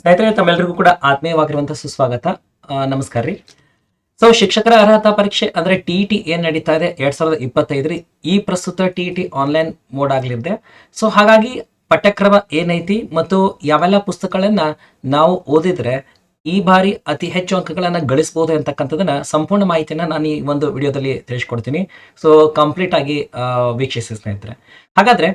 ಸ್ನೇಹಿತರೆ ತಮ್ಮೆಲ್ಲರಿಗೂ ಕೂಡ ಆತ್ಮೀಯವಾಗಿರುವಂತಹ ಸುಸ್ವಾಗತ. ನಮಸ್ಕಾರ ರೀ. ಸೊ ಶಿಕ್ಷಕರ ಅರ್ಹತಾ ಪರೀಕ್ಷೆ ಅಂದ್ರೆ ಟಿ ಟಿ ಏನ್ ನಡೀತಾ ಇದೆ? ಎರಡ್ ಸಾವಿರದ ಇಪ್ಪತ್ತೈದ್ರಿ ಈ ಪ್ರಸ್ತುತ ಟಿ ಟಿ ಆನ್ಲೈನ್ ಮೋಡ್ ಆಗ್ಲಿದೆ. ಸೊ ಹಾಗಾಗಿ ಪಠ್ಯಕ್ರಮ ಏನೈತಿ ಮತ್ತು ಯಾವೆಲ್ಲ ಪುಸ್ತಕಗಳನ್ನ ನಾವು ಓದಿದ್ರೆ ಈ ಬಾರಿ ಅತಿ ಹೆಚ್ಚು ಅಂಕಗಳನ್ನ ಗಳಿಸಬಹುದು ಅಂತಕ್ಕಂಥದನ್ನ ಸಂಪೂರ್ಣ ಮಾಹಿತಿನ ನಾನು ಈ ಒಂದು ವಿಡಿಯೋದಲ್ಲಿ ತಿಳಿಸ್ಕೊಡ್ತೀನಿ. ಸೊ ಕಂಪ್ಲೀಟ್ ಆಗಿ ವೀಕ್ಷಿಸಿ ಸ್ನೇಹಿತರೆ. ಹಾಗಾದ್ರೆ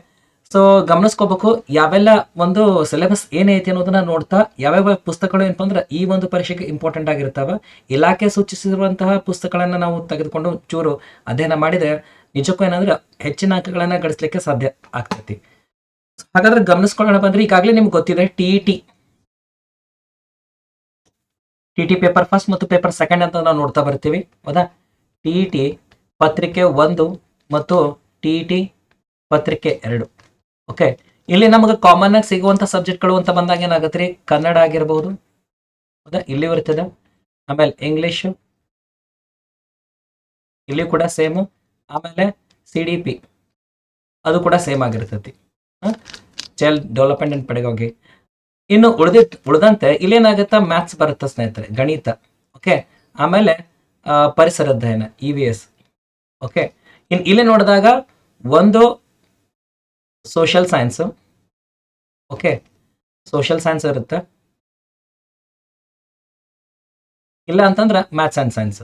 ಸೊ ಗಮನಿಸ್ಕೋಬೇಕು, ಯಾವೆಲ್ಲ ಒಂದು ಸಿಲೆಬಸ್ ಏನೈತಿ ಅನ್ನೋದನ್ನ ನೋಡ್ತಾ ಯಾವ್ಯಾವ ಪುಸ್ತಕಗಳು ಏನಪ್ಪ ಅಂದ್ರೆ ಈ ಒಂದು ಪರೀಕ್ಷೆಗೆ ಇಂಪಾರ್ಟೆಂಟ್ ಆಗಿರ್ತಾವ, ಇಲಾಖೆ ಸೂಚಿಸಿರುವಂತಹ ಪುಸ್ತಕಗಳನ್ನ ನಾವು ತೆಗೆದುಕೊಂಡು ಚೂರು ಅಧ್ಯಯನ ಮಾಡಿದ್ರೆ ನಿಜಕ್ಕೂ ಏನಂದ್ರೆ ಹೆಚ್ಚಿನ ಅಂಕಗಳನ್ನ ಗಳಿಸ್ಲಿಕ್ಕೆ ಸಾಧ್ಯ ಆಗ್ತೈತಿ. ಹಾಗಾದ್ರೆ ಗಮನಿಸ್ಕೊಳ್ಳೋಣ ಬಂದ್ರೆ ಈಗಾಗಲೇ ನಿಮ್ಗೆ ಗೊತ್ತಿದೆ T T T T paper first ಮತ್ತು ಪೇಪರ್ ಸೆಕೆಂಡ್ ಅಂತ ನಾವು ನೋಡ್ತಾ ಬರ್ತೀವಿ, ಹೌದಾ? ಟಿ ಟಿ ಪತ್ರಿಕೆ ಒಂದು ಮತ್ತು ಟಿ ಟಿ ಪತ್ರಿಕೆ ಎರಡು. ಓಕೆ ಇಲ್ಲಿ ನಮಗೆ ಕಾಮನ್ ಆಗಿ ಸಿಗುವಂತ ಸಬ್ಜೆಕ್ಟ್ಗಳು ಅಂತ ಬಂದಾಗ ಏನಾಗುತ್ತೆ ರೀ ಕನ್ನಡ ಆಗಿರಬಹುದು ಹೌದಾ? ಇಲ್ಲಿ ಬರ್ತದೆ ಆಮೇಲೆ ಇಂಗ್ಲಿಷ್ ಇಲ್ಲಿ ಕೂಡ ಸೇಮ್ ಆಮೇಲೆ ಸಿ ಡಿ ಪಿ ಅದು ಕೂಡ ಸೇಮ್ ಆಗಿರ್ತೈತಿ. ಚೈಲ್ಡ್ ಡೆವಲಪ್ಮೆಂಟ್ ಅಂಡ್ ಪಡೆಗೋಗಿ ಇನ್ನು ಉಳಿದಿಟ್ ಉಳಿದಂತೆ ಇಲ್ಲೇನಾಗುತ್ತೆ? ಮ್ಯಾಥ್ಸ್ ಬರುತ್ತೆ ಸ್ನೇಹಿತರೆ. ಗಣಿತ. ಓಕೆ ಆಮೇಲೆ ಪರಿಸರ ಅಧ್ಯಯನ ಇ ವಿ ಎಸ್ ಓಕೆ ಇನ್ನು ಇಲ್ಲಿ ನೋಡಿದಾಗ ಒಂದು social science okay social science ಇರುತ್ತೆ. ಇಲ್ಲ ಅಂತಂದ್ರೆ ಮ್ಯಾಥ್ಸ್ ಆ್ಯಂಡ್ ಸೈನ್ಸ್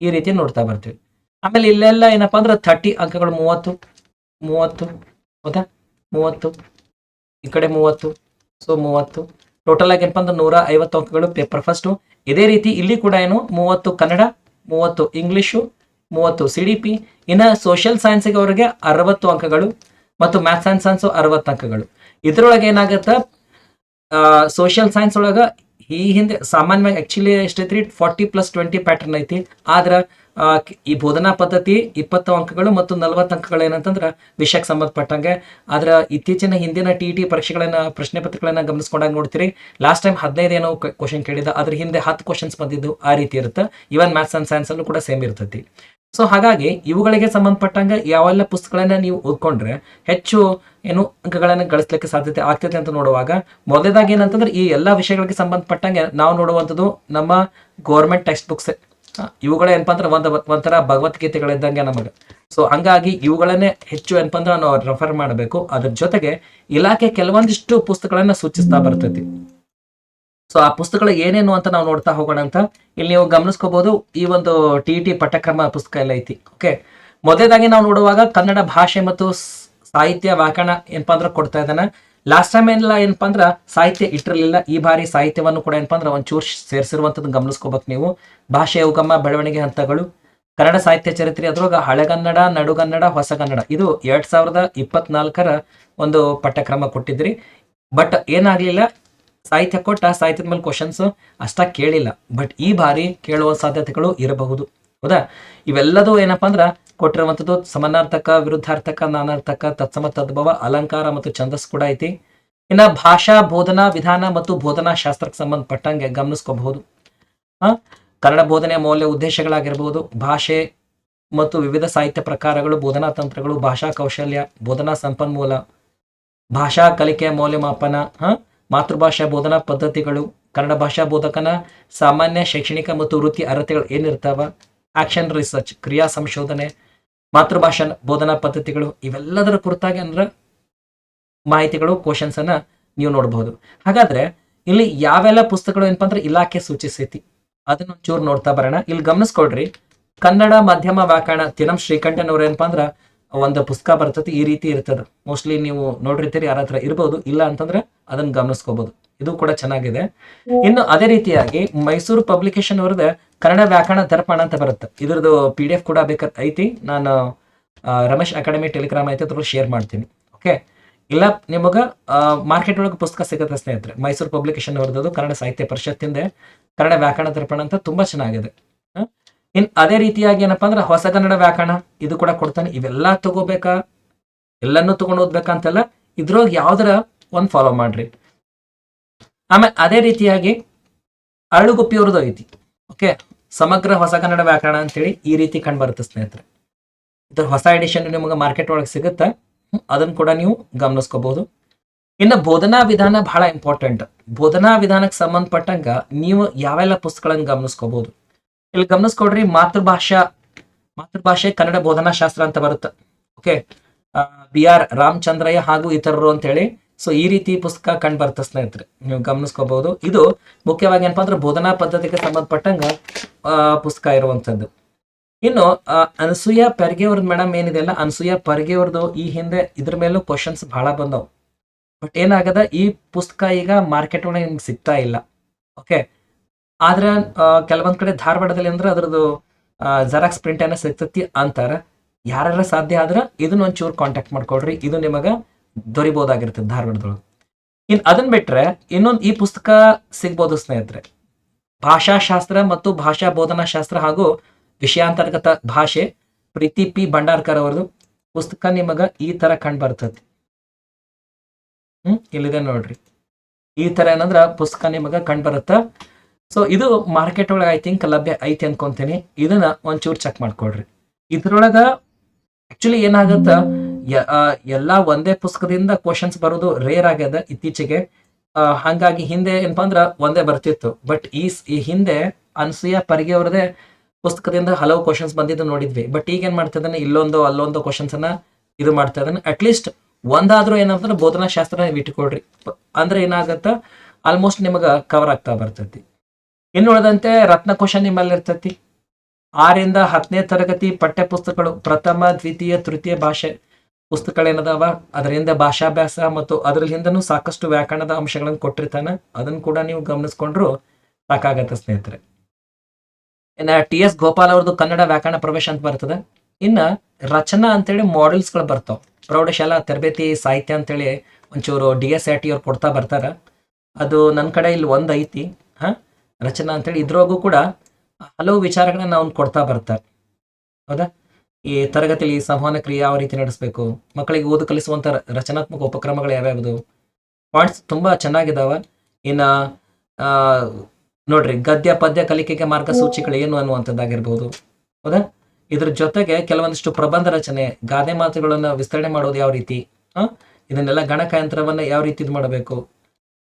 ಈ ರೀತಿ ನೋಡ್ತಾ ಬರ್ತೀವಿ. ಆಮೇಲೆ ಇಲ್ಲೆಲ್ಲ ಏನಪ್ಪಾ ಅಂದ್ರೆ ಥರ್ಟಿ ಅಂಕಗಳು ಮೂವತ್ತು ಮೂವತ್ತು ಹೌದಾ ಮೂವತ್ತು, ಈ ಕಡೆ ಮೂವತ್ತು ಸೊ ಮೂವತ್ತು. ಟೋಟಲ್ ಆಗಿ ಏನಪ್ಪ ಅಂದ್ರೆ ನೂರ ಐವತ್ತು ಅಂಕಗಳು ಪೇಪರ್ ಫಸ್ಟು ಇದೇ ರೀತಿ ಇಲ್ಲಿ ಕೂಡ ಏನು ಮೂವತ್ತು ಕನ್ನಡ, ಮೂವತ್ತು ಇಂಗ್ಲಿಷು ಮೂವತ್ತು ಸಿ ಡಿ ಪಿ ಇನ್ನು ಸೋಷಿಯಲ್ ಸೈನ್ಸಿಗೆ ಅವರಿಗೆ ಅರವತ್ತು ಅಂಕಗಳು ಮತ್ತು ಮ್ಯಾಥ್ಸ್ ಆ್ಯಂಡ್ ಸೈನ್ಸು ಅರವತ್ತು ಅಂಕಗಳು. ಇದರೊಳಗೆ ಏನಾಗುತ್ತೆ? ಸೋಷಿಯಲ್ ಸೈನ್ಸ್ ಒಳಗೆ ಈ ಹಿಂದೆ ಸಾಮಾನ್ಯವಾಗಿ ಆ್ಯಕ್ಚುಲಿ ಎಷ್ಟೈತ್ರಿ? ಫಾರ್ಟಿ ಪ್ಲಸ್ ಟ್ವೆಂಟಿ ಪ್ಯಾಟರ್ನ್ ಐತಿ. ಆದ್ರೆ ಈ ಬೋಧನಾ ಪದ್ಧತಿ ಇಪ್ಪತ್ತು ಅಂಕಗಳು ಮತ್ತು ನಲವತ್ತು ಅಂಕಗಳು ಏನಂತಂದ್ರೆ ವಿಷಯಕ್ಕೆ ಸಂಬಂಧಪಟ್ಟಂಗೆ. ಆದ್ರೆ, ಇತ್ತೀಚಿನ ಹಿಂದಿನ ಟಿ ಟಿ ಪರೀಕ್ಷೆಗಳನ್ನ, ಪ್ರಶ್ನೆ ಪತ್ರಗಳನ್ನ ಗಮನಿಸ್ಕೊಂಡಾಗ ನೋಡ್ತೀರಿ ಲಾಸ್ಟ್ ಟೈಮ್ ಹದಿನೈದು ಏನೋ ಕ್ವಶನ್ ಕೇಳಿದ, ಅದ್ರ ಹಿಂದೆ ಹತ್ತು ಕ್ವಶನ್ಸ್ ಬಂದಿದ್ದು ಆ ರೀತಿ ಇರುತ್ತೆ. ಇವನ್ ಮ್ಯಾಥ್ಸ್ ಆ್ಯಂಡ್ ಸೈನ್ಸ್ ಅಲ್ಲೂ ಕೂಡ ಸೇಮ್ ಇರ್ತೈತಿ. ಸೊ ಹಾಗಾಗಿ ಇವುಗಳಿಗೆ ಸಂಬಂಧಪಟ್ಟಂಗೆ ಯಾವೆಲ್ಲ ಪುಸ್ತಕಗಳನ್ನ ನೀವು ಓದ್ಕೊಂಡ್ರೆ ಹೆಚ್ಚು ಏನು ಅಂಕಗಳನ್ನು ಗಳಿಸ್ಲಿಕ್ಕೆ ಸಾಧ್ಯತೆ ಆಗ್ತೈತೆ ಅಂತ ನೋಡುವಾಗ ಮೊದಲೇದಾಗಿ ಏನಂತಂದ್ರೆ ಈ ಎಲ್ಲ ವಿಷಯಗಳಿಗೆ ಸಂಬಂಧಪಟ್ಟಂಗೆ ನಾವು ನೋಡುವಂಥದ್ದು ನಮ್ಮ ಗೌರ್ಮೆಂಟ್ ಟೆಕ್ಸ್ಟ್ ಬುಕ್ಸ್ ಇವುಗಳ ಏನಪ್ಪ ಅಂದ್ರೆ ಒಂದು ಒಂಥರ ಭಗವದ್ಗೀತೆಗಳಿದ್ದಂಗೆ ನಮಗೆ. ಸೊ ಹಂಗಾಗಿ ಇವುಗಳನ್ನೇ ಹೆಚ್ಚು ಏನಪ್ಪ ಅಂದ್ರೆ ನಾವು ರೆಫರ್ ಮಾಡಬೇಕು. ಅದ್ರ ಜೊತೆಗೆ ಇಲಾಖೆ ಕೆಲವೊಂದಿಷ್ಟು ಪುಸ್ತಕಗಳನ್ನ ಸೂಚಿಸ್ತಾ ಬರ್ತೈತಿ. ಸೊ ಆ ಪುಸ್ತಕಗಳು ಏನೇನು ಅಂತ ನಾವು ನೋಡ್ತಾ ಹೋಗೋಣ ಅಂತ ಇಲ್ಲಿ ನೀವು ಗಮನಿಸ್ಕೋಬಹುದು ಈ ಒಂದು ಟಿ ಟಿ ಪಠ್ಯಕ್ರಮ ಪುಸ್ತಕ ಎಲ್ಲ ಐತಿ. ಓಕೆ ಮೊದಲೇದಾಗಿ ನಾವು ನೋಡುವಾಗ ಕನ್ನಡ ಭಾಷೆ ಮತ್ತು ಸಾಹಿತ್ಯ ವ್ಯಾಕರಣ ಏನಪ್ಪಾ ಅಂದ್ರೆ ಕೊಡ್ತಾ ಇದ್ದಾನೆ. ಲಾಸ್ಟ್ ಟೈಮ್ ಏನಿಲ್ಲ, ಏನಪ್ಪಾ ಅಂದ್ರೆ ಸಾಹಿತ್ಯ ಇಟ್ಟಿರಲಿಲ್ಲ. ಈ ಬಾರಿ ಸಾಹಿತ್ಯವನ್ನು ಕೂಡ ಏನಪ್ಪಾ ಅಂದ್ರೆ ಒಂಚೂರು ಸೇರಿಸಿರುವಂಥದ್ದು ಗಮನಿಸ್ಕೋಬೇಕು ನೀವು. ಭಾಷೆಯ ಉಗಮ, ಬೆಳವಣಿಗೆ ಹಂತಗಳು. ಕನ್ನಡ ಸಾಹಿತ್ಯ ಚರಿತ್ರೆ ಅದ್ರೊಳಗ ಹಳೆಗನ್ನಡ ನಡುಗನ್ನಡ ಹೊಸಗನ್ನಡ ಇದು ಎರಡ್ ಸಾವಿರದ ಇಪ್ಪತ್ನಾಲ್ಕರ ಒಂದು ಪಠ್ಯಕ್ರಮ ಕೊಟ್ಟಿದ್ರಿ. ಬಟ್ ಏನಾಗ್ಲಿಲ್ಲ ಸಾಹಿತ್ಯ ಕೊಟ್ಟ ಸಾಹಿತ್ಯದ ಮೇಲೆ ಕ್ವಶನ್ಸ್ ಅಷ್ಟ ಕೇಳಿಲ್ಲ. ಬಟ್ ಈ ಬಾರಿ ಕೇಳುವ ಸಾಧ್ಯತೆಗಳು ಇರಬಹುದು. ಹೌದಾ? ಇವೆಲ್ಲದೂ ಏನಪ್ಪಾ ಅಂದ್ರ ಕೊಟ್ಟಿರುವಂಥದ್ದು ಸಮನಾರ್ಥಕ, ವಿರುದ್ಧಾರ್ಥಕ, ನಾನಾರ್ಥಕ, ತತ್ಸಮ, ತದ್ಭವ, ಅಲಂಕಾರ ಮತ್ತು ಛಂದಸ್ ಕೂಡ ಐತಿ. ಇನ್ನ ಭಾಷಾ, ಬೋಧನಾ ವಿಧಾನ ಮತ್ತು ಬೋಧನಾ ಶಾಸ್ತ್ರಕ್ಕೆ ಸಂಬಂಧಪಟ್ಟಂಗೆ ಗಮನಿಸ್ಕೋಬಹುದು. ಆ ಕನ್ನಡ ಬೋಧನೆ ಮೌಲ್ಯ ಉದ್ದೇಶಗಳಾಗಿರ್ಬೋದು, ಭಾಷೆ ಮತ್ತು ವಿವಿಧ ಸಾಹಿತ್ಯ ಪ್ರಕಾರಗಳು, ಬೋಧನಾ ತಂತ್ರಗಳು, ಭಾಷಾ ಕೌಶಲ್ಯ, ಬೋಧನಾ ಸಂಪನ್ಮೂಲ, ಭಾಷಾ ಕಲಿಕೆಯ ಮೌಲ್ಯಮಾಪನ, ಹ? ಮಾತೃಭಾಷಾ ಬೋಧನಾ ಪದ್ಧತಿಗಳು, ಕನ್ನಡ ಭಾಷಾ ಬೋಧಕನ ಸಾಮಾನ್ಯ, ಶೈಕ್ಷಣಿಕ ಮತ್ತು ವೃತ್ತಿ ಅರ್ಹತೆಗಳು ಏನಿರ್ತಾವ? ಆಕ್ಷನ್ ರಿಸರ್ಚ್, ಕ್ರಿಯಾ ಸಂಶೋಧನೆ, ಮಾತೃಭಾಷಾ ಬೋಧನಾ ಪದ್ಧತಿಗಳು ಇವೆಲ್ಲದರ ಕುರಿತಾಗಿ ಅಂದ್ರೆ ಮಾಹಿತಿಗಳು ಕ್ವಶನ್ಸ್ ಅನ್ನ ನೀವು ನೋಡಬಹುದು. ಹಾಗಾದ್ರೆ ಇಲ್ಲಿ ಯಾವೆಲ್ಲ ಪುಸ್ತಕಗಳು ಏನಪ್ಪಾ ಅಂದ್ರೆ ಇಲಾಖೆ ಸೂಚಿಸೈತಿ? ಅದನ್ನ ಒಂಚೂರು ನೋಡ್ತಾ ಬರೋಣ. ಇಲ್ಲಿ ಗಮನಿಸ್ಕೊಳ್ರಿ. ಕನ್ನಡ ಮಾಧ್ಯಮ ವ್ಯಾಕರಣ, ತಿನಂ ಶ್ರೀಕಂಠನ್ ಅವ್ರ ಏನಪ್ಪಾ ಅಂದ್ರ ಒಂದು ಪುಸ್ತಕ ಬರ್ತತಿ ಈ ರೀತಿ ಇರ್ತದ. ಮೋಸ್ಟ್ಲಿ ನೀವು ನೋಡಿರ್ತೀರಿ, ಯಾರ ಹತ್ರ ಇರ್ಬೋದು, ಇಲ್ಲ ಅಂತಂದ್ರೆ ಅದನ್ನ ಗಮನಿಸ್ಕೋಬಹುದು ಇದು ಕೂಡ ಚೆನ್ನಾಗಿದೆ. ಇನ್ನು ಅದೇ ರೀತಿಯಾಗಿ ಮೈಸೂರು ಪಬ್ಲಿಕೇಶನ್ ಅವ್ರದ್ದು ಕನ್ನಡ ವ್ಯಾಕರಣ ದರ್ಪಣ ಅಂತ ಬರುತ್ತೆ. ಇದ್ರದ್ದು ಪಿ ಡಿ ಎಫ್ ಕೂಡ ಬೇಕಾದ ಐತಿ. ನಾನು ರಮೇಶ್ ಅಕಾಡೆಮಿ ಟೆಲಿಗ್ರಾಮ್ ಐತೆ ಅದ್ರಲ್ಲಿ ಶೇರ್ ಮಾಡ್ತೀನಿ. ಓಕೆ ಇಲ್ಲ, ನಿಮಗ ಮಾರ್ಕೆಟ್ ಒಳಗೆ ಪುಸ್ತಕ ಸಿಗುತ್ತೆ ಸ್ನೇಹಿತರೆ. ಮೈಸೂರು ಪಬ್ಲಿಕೇಶನ್ ಅವ್ರದ್ದು ಕನ್ನಡ ಸಾಹಿತ್ಯ ಪರಿಷತ್ತಿಂದ ಕನ್ನಡ ವ್ಯಾಕರಣ ದರ್ಪಣ ಅಂತ ತುಂಬಾ ಚೆನ್ನಾಗಿದೆ? ಇನ್ ಅದೇ ರೀತಿಯಾಗಿ ಏನಪ್ಪಾ ಅಂದ್ರೆ ಹೊಸ ಕನ್ನಡ ವ್ಯಾಕರಣ ಇದು ಕೂಡ ಕೊಡ್ತಾನೆ. ಇವೆಲ್ಲ ತಗೋಬೇಕಾ? ಎಲ್ಲಾನು ತಗೊಂಡು ಓದ್ಬೇಕಂತಲ್ಲ ಇದ್ರೊಳಗೆ ಯಾವ್ದಾರ ಒಂದ್ ಫಾಲೋ ಮಾಡ್ರಿ. ಆಮೇಲೆ ಅದೇ ರೀತಿಯಾಗಿ ಅರಳುಗುಪ್ಪಿಯವ್ರದ್ದು ಐತಿ. ಓಕೆ ಸಮಗ್ರ ಹೊಸ ಕನ್ನಡ ವ್ಯಾಕರಣ ಅಂತೇಳಿ ಈ ರೀತಿ ಕಂಡು ಬರುತ್ತೆ ಸ್ನೇಹಿತರೆ. ಇದ್ರ ಹೊಸ ಎಡಿಷನ್ ನಿಮಗೆ ಮಾರ್ಕೆಟ್ ಒಳಗೆ ಸಿಗುತ್ತೆ? ಅದನ್ನ ಕೂಡ ನೀವು ಗಮನಿಸ್ಕೋಬಹುದು ಇನ್ನು ಬೋಧನಾ ವಿಧಾನ ಬಹಳ ಇಂಪಾರ್ಟೆಂಟ್ ಬೋಧನಾ ವಿಧಾನಕ್ಕೆ ಸಂಬಂಧಪಟ್ಟಂಗ ನೀವು ಯಾವೆಲ್ಲ ಪುಸ್ತಕಗಳನ್ನು ಗಮನಿಸ್ಕೋಬಹುದು ಇಲ್ಲಿ ಗಮನಿಸ್ಕೊಡ್ರಿ ಮಾತೃಭಾಷಾ, ಮಾತೃಭಾಷೆ ಕನ್ನಡ ಬೋಧನಾ ಶಾಸ್ತ್ರ ಅಂತ ಬರುತ್ತೆ. ಓಕೆ ಬಿ ಆರ್ ರಾಮಚಂದ್ರಯ್ಯ ಹಾಗೂ ಇತರರು ಅಂತ ಹೇಳಿ ಸೊ ಈ ರೀತಿ ಪುಸ್ತಕ ಕಂಡು ಬರುತ್ತೆ ಸ್ನೇಹಿತರೆ. ನೀವು ಗಮನಿಸ್ಕೋಬಹುದು. ಇದು ಮುಖ್ಯವಾಗಿ ಏನಪ್ಪಾ ಅಂದ್ರೆ ಬೋಧನಾ ಪದ್ಧತಿಗೆ ಸಂಬಂಧಪಟ್ಟಂಗ ಪುಸ್ತಕ ಇರುವಂತದ್ದು ಇನ್ನು ಅನಸೂಯ ಪೆರ್ಗೆ ಅವ್ರದ್ದು ಮೇಡಮ್ ಏನಿದೆ ಅಲ್ಲ, ಅನಸೂಯ ಪರ್ಗೆ ಅವ್ರದ್ದು ಈ ಹಿಂದೆ ಇದ್ರ ಮೇಲೂ ಕ್ವಶನ್ಸ್ ಬಹಳ ಬಂದವು. ಬಟ್ ಏನಾಗದ, ಈ ಪುಸ್ತಕ ಈಗ ಮಾರ್ಕೆಟ್ ಒಳಗೆ ನಿಮ್ಗೆ ಸಿಗ್ತಾ ಇಲ್ಲ. ಓಕೆ ಆದ್ರೆ ಕೆಲವೊಂದ್ ಕಡೆ ಧಾರವಾಡದಲ್ಲಿ ಅಂದ್ರೆ ಅದ್ರದ್ದು ಜೆರಾಕ್ಸ್ ಪ್ರಿಂಟ್ ಏನೋ ಸಿಗ್ತತಿ ಅಂತಾರ. ಯಾರ ಸಾಧ್ಯ ಆದ್ರೆ ಇದನ್ನ ಒಂಚೂರು ಕಾಂಟ್ಯಾಕ್ಟ್ ಮಾಡ್ಕೊಳ್ರಿ. ಇದು ನಿಮಗ ದೊರಿಬಹುದಾಗಿರ್ತದೆ ಧಾರವಾಡದೊಳಗೆ. ಇನ್ ಅದನ್ನ ಬಿಟ್ರೆ ಇನ್ನೊಂದು ಈ ಪುಸ್ತಕ ಸಿಗ್ಬೋದು ಸ್ನೇಹಿತರೆ. ಭಾಷಾಶಾಸ್ತ್ರ ಮತ್ತು ಭಾಷಾ ಬೋಧನಾ ಶಾಸ್ತ್ರ ಹಾಗೂ ವಿಷಯಾಂತರ್ಗತ ಭಾಷೆ, ಪ್ರೀತಿ ಪಿ ಭಂಡಾರ್ಕರ್ ಅವರದು ಪುಸ್ತಕ ನಿಮಗ ಈ ತರ ಕಂಡು ಬರ್ತದೆ ಹ್ಮ್, ಇಲ್ಲಿದೆ ನೋಡ್ರಿ. ಈ ತರ ಏನಂದ್ರ ಪುಸ್ತಕ ನಿಮಗ ಕಂಡು ಬರುತ್ತ. ಸೊ ಇದು ಮಾರ್ಕೆಟ್ ಒಳಗೆ ಐ ಥಿಂಕ್ ಲಭ್ಯ ಐತಿ ಅನ್ಕೊಂತೀನಿ. ಇದನ್ನ ಒಂಚೂರು ಚೆಕ್ ಮಾಡ್ಕೊಡ್ರಿ. ಇದ್ರೊಳಗ ಆಕ್ಚುಲಿ ಏನಾಗತ್ತ? ಎಲ್ಲಾ ಒಂದೇ ಪುಸ್ತಕದಿಂದ ಕ್ವಶನ್ಸ್ ಬರೋದು ರೇರ್ ಆಗ್ಯದ ಇತ್ತೀಚೆಗೆ. ಹಂಗಾಗಿ ಹಿಂದೆ ಏನಪ್ಪಾ ಅಂದ್ರ ಒಂದೇ ಬರ್ತಿತ್ತು. ಬಟ್ ಈ ಹಿಂದೆ ಅನ್ಸೂಯ ಪರಿಗೆ ಅವ್ರದೇ ಪುಸ್ತಕದಿಂದ ಹಲವು ಕ್ವಶನ್ಸ್ ಬಂದಿದ್ದು ನೋಡಿದ್ವಿ. ಬಟ್ ಈಗ ಏನ್ ಮಾಡ್ತಾ ಇದ್ದಾನೆ? ಇಲ್ಲೊಂದು, ಅಲ್ಲೊಂದು ಕ್ವಶನ್ಸ್ ಅನ್ನ ಇದು ಮಾಡ್ತಾ ಇದ್ದಾನೆ. ಅಟ್ಲೀಸ್ಟ್ ಒಂದಾದ್ರೂ ಏನಂದ್ರೆ ಬೋಧನಾ ಶಾಸ್ತ್ರ ಪ- ಅಂದ್ರೆ ಏನಾಗತ್ತ? ಆಲ್ಮೋಸ್ಟ್ ನಿಮಗ ಕವರ್ ಆಗ್ತಾ ಬರ್ತೈತಿ. ಇನ್ನು ಉಳಿದಂತೆ ರತ್ನಕೋಶ ಕ್ವಶನ್ ನಿಮ್ಮಲ್ಲಿ ಇರ್ತೈತಿ? ಆರಿಂದ ಹತ್ತನೇ ತರಗತಿ ಪಠ್ಯ ಪುಸ್ತಕಗಳು ಪ್ರಥಮ, ದ್ವಿತೀಯ, ತೃತೀಯ ಭಾಷೆ ಪುಸ್ತಕಗಳೇನದಾವ? ಅದರಿಂದ ಭಾಷಾಭ್ಯಾಸ ಮತ್ತು ಅದ್ರ ಸಾಕಷ್ಟು ವ್ಯಾಕರಣದ ಅಂಶಗಳನ್ನು ಕೊಟ್ಟಿರ್ತಾನೆ. ಅದನ್ನು ಕೂಡ ನೀವು ಗಮನಿಸ್ಕೊಂಡ್ರು ಸಾಕಾಗತ್ತೆ ಸ್ನೇಹಿತರೆ. ಇನ್ನ ಟಿ ಎಸ್ ಗೋಪಾಲ್ ಅವ್ರದ್ದು ಕನ್ನಡ ವ್ಯಾಕರಣ ಪ್ರವೇಶ ಅಂತ ಬರ್ತದೆ. ಇನ್ನ ರಚನಾ ಅಂತೇಳಿ ಮಾಡೆಲ್ಸ್ಗಳು ಬರ್ತಾವ. ಪ್ರೌಢಶಾಲಾ, ತರಬೇತಿ, ಸಾಹಿತ್ಯ ಅಂತೇಳಿ ಒಂಚೂರು ಡಿ ಎಸ್ ಐ ಟಿ ಅವ್ರು ಕೊಡ್ತಾ ಬರ್ತಾರ. ಅದು ನನ್ನ ಕಡೆ ಇಲ್ಲಿ ಒಂದು ಐತಿ. ರಚನಾ ಅಂತೇಳಿ ಇದ್ರೊಳಗೂ ಕೂಡ ಹಲವು ವಿಚಾರಗಳನ್ನ ಅವ್ನು ಕೊಡ್ತಾ ಬರ್ತಾರೆ. ಹೌದಾ? ಈ ತರಗತಿಯಲ್ಲಿ ಸಂವಹನ ಕ್ರಿಯೆ ಯಾವ ರೀತಿ ನಡೆಸಬೇಕು, ಮಕ್ಕಳಿಗೆ ಓದು ಕಲಿಸುವಂಥ ರಚನಾತ್ಮಕ ಉಪಕ್ರಮಗಳು ಯಾವ್ಯಾವುದು? ಪಾಯಿಂಟ್ಸ್ ತುಂಬಾ ಚೆನ್ನಾಗಿದಾವ. ಇನ್ನ ನೋಡ್ರಿ, ಗದ್ಯ, ಪದ್ಯ ಕಲಿಕೆಗೆ ಮಾರ್ಗಸೂಚಿಗಳು ಏನು ಅನ್ನುವಂಥದ್ದಾಗಿರ್ಬೋದು. ಹೌದಾ? ಇದ್ರ ಜೊತೆಗೆ ಕೆಲವೊಂದಿಷ್ಟು ಪ್ರಬಂಧ ರಚನೆ, ಗಾದೆ ಮಾತುಗಳನ್ನು ವಿಸ್ತರಣೆ ಮಾಡೋದು ಯಾವ ರೀತಿ? ಇದನ್ನೆಲ್ಲ ಗಣಕಯಂತ್ರವನ್ನು ಯಾವ ರೀತಿ ಇದು ಮಾಡಬೇಕು?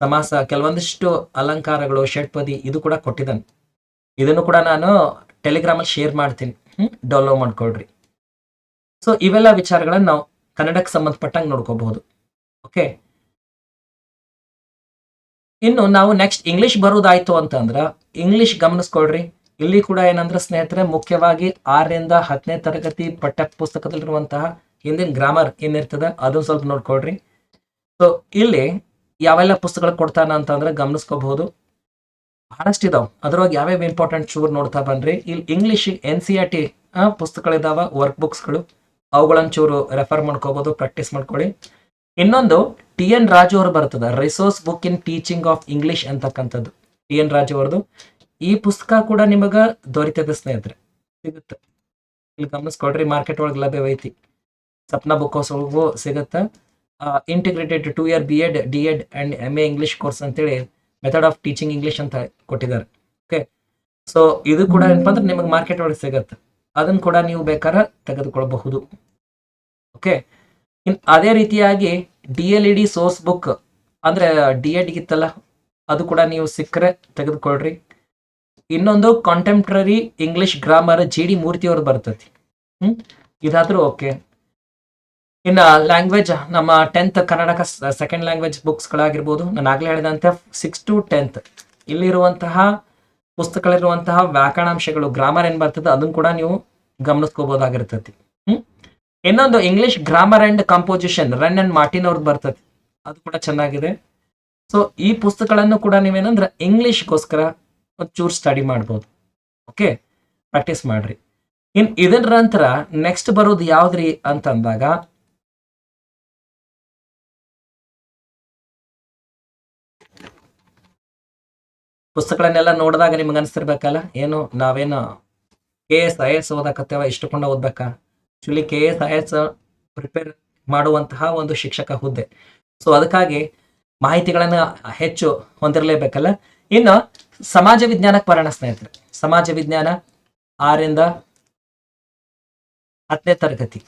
ಸಮಾಸ ಕೆಲವೊಂದಿಷ್ಟು ಅಲಂಕಾರಗಳು, ಷಟ್ಪದಿ ಇದು ಕೂಡ ಕೊಟ್ಟಿದ್ದಾನೆ. ಇದನ್ನು ಕೂಡ ನಾನು ಟೆಲಿಗ್ರಾಮಲ್ಲಿ ಶೇರ್ ಮಾಡ್ತೀನಿ. ಡೌನ್ಲೋಡ್ ಮಾಡ್ಕೊಳ್ರಿ. ಸೊ ಇವೆಲ್ಲ ವಿಚಾರಗಳನ್ನು ನಾವು ಕನ್ನಡಕ್ಕೆ ಸಂಬಂಧಪಟ್ಟಂಗೆ ನೋಡ್ಕೋಬಹುದು. ಓಕೆ ಇನ್ನು ನಾವು ನೆಕ್ಸ್ಟ್ ಇಂಗ್ಲಿಷ್ ಬರೋದಾಯ್ತು ಅಂತಂದ್ರ ಇಂಗ್ಲಿಷ್ ಗಮನಿಸ್ಕೊಳ್ರಿ. ಇಲ್ಲಿ ಕೂಡ ಏನಂದ್ರೆ ಸ್ನೇಹಿತರೆ, ಮುಖ್ಯವಾಗಿ ಆರರಿಂದ ಹತ್ತನೇ ತರಗತಿ ಪಠ್ಯ ಪುಸ್ತಕದಲ್ಲಿರುವಂತಹ ಹಿಂದಿನ ಗ್ರಾಮರ್ ಏನಿರ್ತದೆ, ಅದನ್ನು ಸ್ವಲ್ಪ ನೋಡ್ಕೊಳ್ರಿ. ಸೊ ಇಲ್ಲಿ ಯಾವೆಲ್ಲ ಪುಸ್ತಕಗಳು ಕೊಡ್ತಾನ ಅಂತಂದ್ರೆ ಗಮನಿಸ್ಕೋಬಹುದು. ಬಹಳಷ್ಟು ಇದಾವ್. ಅದ್ರೊಳಗೆ ಯಾವ್ಯಾವ ಇಂಪಾರ್ಟೆಂಟ್ ಚೂರು ನೋಡ್ತಾ ಬನ್ರಿ. ಇಲ್ಲಿ English N C R T ಪುಸ್ತಕಗಳಿದಾವ work ಬುಕ್ಸ್ಗಳು ಅವುಗಳನ್ನ ಚೂರು ರೆಫರ್ ಮಾಡ್ಕೋಬಹುದು ಪ್ರಾಕ್ಟೀಸ್ ಮಾಡ್ಕೊಳ್ಳಿ. ಇನ್ನೊಂದು ಟಿ ಎನ್ ರಾಜು ಅವರು ಬರ್ತದ. Resource book in teaching of English ಅಂತಕ್ಕಂಥದ್ದು. ಟಿ ಎನ್ ರಾಜು ಅವರದು. ಈ ಪುಸ್ತಕ ಕೂಡ ನಿಮಗ ದೊರೀತದೆ ಸ್ನೇಹಿತರೆ. ಸಿಗುತ್ತೆ. ಇಲ್ಲಿ ಗಮನಿಸ್ಕೊಡ್ರಿ ಮಾರ್ಕೆಟ್ ಒಳಗೆ ಲಭ್ಯವೈತಿ ಸಪ್ನಾ ಬುಕ್ ಹೌಸ್ ಒಳಗೂ ಸಿಗುತ್ತೆ. Integrated two year B Ed D Ed and M A English course ಅಂತೇಳಿ ಮೆಥಡ್ ಆಫ್ ಟೀಚಿಂಗ್ ಇಂಗ್ಲಿಷ್ ಅಂತ ಕೊಟ್ಟಿದ್ದಾರೆ. ಓಕೆ ಸೊ ಇದು ಕೂಡ ಏನಪ್ಪ ಅಂದ್ರೆ ನಿಮಗೆ ಮಾರ್ಕೆಟ್ ಒಳಗೆ ಸಿಗತ್ತೆ. ಅದನ್ನ ಕೂಡ ನೀವು ಬೇಕಾದ್ರೆ ತೆಗೆದುಕೊಳ್ಳಬಹುದು ಓಕೆ ಇನ್ ಅದೇ ರೀತಿಯಾಗಿ D L E D source book ಅಂದ್ರೆ ಡಿ ಎಡ್ ಇತ್ತಲ್ಲ ಅದು ಕೂಡ ನೀವು ಸಿಕ್ಕರೆ ತೆಗೆದುಕೊಳ್ರಿ. ಇನ್ನೊಂದು contemporary English grammar G D Murthy ಬರ್ತತಿ. ಹ್ಮ್? ಇದಾದ್ರೂ ಓಕೆ ಇನ್ನ ಲ್ಯಾಂಗ್ವೇಜ್ ನಮ್ಮ ಟೆಂತ್ ಕನ್ನಡಕ ಸೆಕೆಂಡ್ ಲ್ಯಾಂಗ್ವೇಜ್ ಬುಕ್ಸ್ಗಳಾಗಿರ್ಬೋದು ನಾನು ಆಗಲೇ ಹೇಳಿದಂತೆ ಸಿಕ್ಸ್ ಟು ಟೆಂತ್ ಇಲ್ಲಿರುವಂತಹ ಪುಸ್ತಕಗಳಿರುವಂತಹ ವ್ಯಾಕರಣಾಂಶಗಳು ಗ್ರಾಮರ್ ಏನು ಬರ್ತದೆ ಅದನ್ನು ಕೂಡ ನೀವು ಗಮನಿಸ್ಕೋಬಹುದಾಗಿರ್ತತಿ ಹ್ಮ್? ಇನ್ನೊಂದು English grammar and composition Wren and Martin ಅವ್ರದ್ದು ಬರ್ತೈತಿ. ಅದು ಕೂಡ ಚೆನ್ನಾಗಿದೆ. ಸೊ ಈ ಪುಸ್ತಕಗಳನ್ನು ಕೂಡ ನೀವೇನಂದ್ರೆ ಇಂಗ್ಲಿಷ್ಗೋಸ್ಕರ ಒಂಚೂರು ಸ್ಟಡಿ ಮಾಡ್ಬೋದು. ಓಕೆ ಪ್ರಾಕ್ಟೀಸ್ ಮಾಡ್ರಿ. ಇನ್ ಇದರ ನಂತರ ನೆಕ್ಸ್ಟ್ ಬರೋದು ಯಾವ್ದ್ರಿ ಅಂತಂದಾಗ ಪುಸ್ತಕಗಳನ್ನೆಲ್ಲ ನೋಡಿದಾಗ ನಿಮ್ಗೆ ಅನಿಸ್ತಿರ್ಬೇಕಲ್ಲ? ಏನು, ನಾವೇನು ಕೆ ಎಸ್ ಐ ಎಸ್ ಓದಾಕತ್ತೇವ? ಇಷ್ಟಕೊಂಡ ಓದ್ಬೇಕಾ? Actually K S I S prepare ಮಾಡುವಂತಹ ಒಂದು ಶಿಕ್ಷಕ ಹುದ್ದೆ. ಸೊ ಅದಕ್ಕಾಗಿ ಮಾಹಿತಿಗಳನ್ನ ಹೆಚ್ಚು ಹೊಂದಿರಲೇಬೇಕಲ್ಲ? ಇನ್ನು, ಸಮಾಜ ವಿಜ್ಞಾನಕ್ಕೆ ಪರಣ ಸ್ನೇಹಿತರೆ. ಸಮಾಜ ವಿಜ್ಞಾನ ಆರಿಂದ ಹತ್ತನೇ ತರಗತಿ.